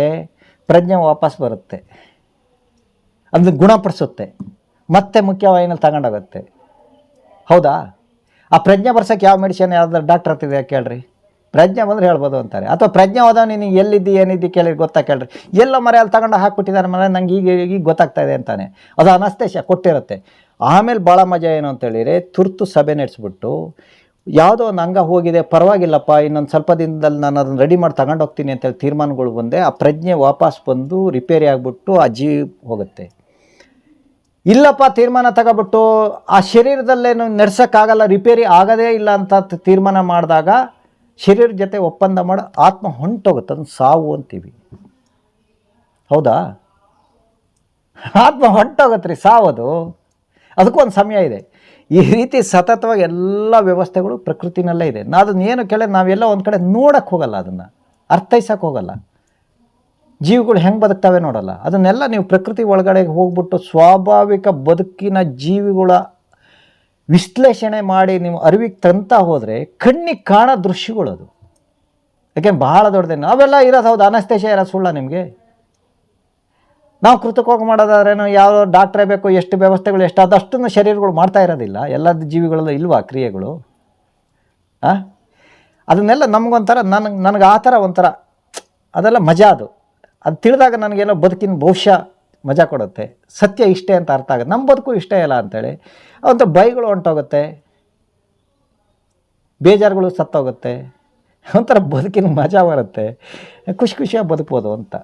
ಪ್ರಜ್ಞೆ ವಾಪಸ್ ಬರುತ್ತೆ. ಅದನ್ನ ಗುಣಪಡಿಸುತ್ತೆ. ಮತ್ತೆ ಮುಖ್ಯವಾಹಿನಿಯಲ್ಲಿ ತಗೊಂಡೋಗುತ್ತೆ ಹೌದಾ? ಆ ಪ್ರಜ್ಞೆ ಬರ್ಸೋಕ್ಕೆ ಯಾವ ಮೆಡಿಸಿನ್ ಯಾವ್ದಾದ್ರು ಡಾಕ್ಟರ್ ಹತ್ತಿದೆ ಕೇಳ್ರಿ. ಪ್ರಜ್ಞೆ ಬಂದರೆ ಹೇಳ್ಬೋದು ಅಂತಾರೆ. ಅಥವಾ ಪ್ರಜ್ಞೆ ಹೋದ ನೀನು ಎಲ್ಲಿದ್ದಿ, ಏನಿದ್ದಿ ಕೇಳಿ ಗೊತ್ತಾ ಕೇಳ್ರಿ. ಎಲ್ಲ ಮರೆ ಅಲ್ಲಿ ತಗೊಂಡು ಹಾಕ್ಬಿಟ್ಟಿದ್ದಾರೆ ಮನೆ ನಂಗೆ ಈಗ ಈಗ ಗೊತ್ತಾಗ್ತಾ ಇದೆ ಅಂತಾನೆ. ಅದು ಅನಸ್ತೇಶ, ಕೊಟ್ಟಿರುತ್ತೆ. ಆಮೇಲೆ ಭಾಳ ಮಜಾ ಏನು ಅಂತ ಹೇಳಿದ್ರೆ ತುರ್ತು ಸಭೆ ನಡೆಸ್ಬಿಟ್ಟು ಯಾವುದೋ ಒಂದು ಅಂಗ ಹೋಗಿದೆ, ಪರವಾಗಿಲ್ಲಪ್ಪ, ಇನ್ನೊಂದು ಸ್ವಲ್ಪ ದಿನದಲ್ಲಿ ನಾನು ಅದನ್ನು ರೆಡಿ ಮಾಡಿ ತಗೊಂಡು ಹೋಗ್ತೀನಿ ಅಂತೇಳಿ ತೀರ್ಮಾನಗಳು ಬಂದೆ. ಆ ಪ್ರಜ್ಞೆ ವಾಪಸ್ ಬಂದು ರಿಪೇರಿ ಆಗಿಬಿಟ್ಟು ಆ ಜೀವ ಹೋಗುತ್ತೆ. ಇಲ್ಲಪ್ಪ, ತೀರ್ಮಾನ ತಗೋಬಿಟ್ಟು ಆ ಶರೀರದಲ್ಲೇನು ನಡೆಸೋಕ್ಕಾಗಲ್ಲ ರಿಪೇರಿ ಆಗೋದೇ ಇಲ್ಲ ಅಂತ ತೀರ್ಮಾನ ಮಾಡಿದಾಗ ಶರೀರದ ಜೊತೆ ಒಪ್ಪಂದ ಮಾಡಿ, ಆತ್ಮ ಹೊಂಟೋಗುತ್ತೆ, ಅದನ್ನು ಸಾವು ಅಂತೀವಿ. ಹೌದಾ? ಆತ್ಮ ಹೊಂಟೋಗತ್ತೆ ರೀ ಸಾವದು. ಅದಕ್ಕೂ ಒಂದು ಸಮಯ ಇದೆ. ಈ ರೀತಿ ಸತತವಾಗಿ ಎಲ್ಲ ವ್ಯವಸ್ಥೆಗಳು ಪ್ರಕೃತಿನಲ್ಲೇ ಇದೆ. ಅದನ್ನ ಏನು ಕೇಳಿ ನಾವೆಲ್ಲ ಒಂದು ಕಡೆ ನೋಡಕ್ಕೆ ಹೋಗಲ್ಲ ಅದನ್ನು. ಅರ್ಥೈಸೋಕೆ ಹೋಗಲ್ಲ. ಜೀವಿಗಳು ಹೆಂಗೆ ಬದುಕ್ತಾವೆ ನೋಡಲ್ಲ. ಅದನ್ನೆಲ್ಲ ನೀವು ಪ್ರಕೃತಿ ಒಳಗಡೆ ಹೋಗ್ಬಿಟ್ಟು ಸ್ವಾಭಾವಿಕ ಬದುಕಿನ ಜೀವಿಗಳ ವಿಶ್ಲೇಷಣೆ ಮಾಡಿ ನೀವು ಅರಿವಿಗೆ ತಂತ ಹೋದರೆ ಕಣ್ಣಿಗೆ ಕಾಣೋ ದೃಶ್ಯಗಳು ಅದು ಯಾಕೆ ಬಹಳ ದೊಡ್ಡದೇನು ಅವೆಲ್ಲ ಇರೋದು ಹೌದು ಅನಸ್ತೇಶ ಇರೋ ಸುಳ್ಳ ನಿಮಗೆ. ನಾವು ಕೃತಕವಾಗಿ ಮಾಡೋದಾದ್ರೇನು ಯಾವ ಡಾಕ್ಟ್ರೇ ಬೇಕು, ಎಷ್ಟು ವ್ಯವಸ್ಥೆಗಳು ಎಷ್ಟು ಅದಷ್ಟನ್ನು ಶರೀರಗಳು ಮಾಡ್ತಾ ಇರೋದಿಲ್ಲ. ಎಲ್ಲದ ಜೀವಿಗಳಲ್ಲೂ ಇಲ್ವಾ ಕ್ರಿಯೆಗಳು? ಹಾಂ ಅದನ್ನೆಲ್ಲ ನಮಗೊಂಥರ ನನಗೆ ನನಗೆ ಆ ಥರ ಒಂಥರ, ಅದೆಲ್ಲ ಮಜಾ ಅದು. ಅದು ತಿಳಿದಾಗ ನನಗೇನೋ ಬದುಕಿನ ಭವಿಷ್ಯ ಮಜಾ ಕೊಡುತ್ತೆ. ಸತ್ಯ ಇಷ್ಟೇ ಅಂತ ಅರ್ಥ ಆಗುತ್ತೆ. ನಮ್ಮ ಬದುಕು ಇಷ್ಟೇ ಇಲ್ಲ ಅಂತೇಳಿ. ಅವಂಥ ಬೈಗಳು ಹೊಂಟೋಗುತ್ತೆ. ಬೇಜಾರುಗಳು ಸತ್ತೋಗುತ್ತೆ. ಒಂಥರ ಬದುಕಿನ ಮಜಾ ಬರುತ್ತೆ. ಖುಷಿ ಖುಷಿಯಾಗಿ ಬದುಕ್ಬೋದು ಅಂತ.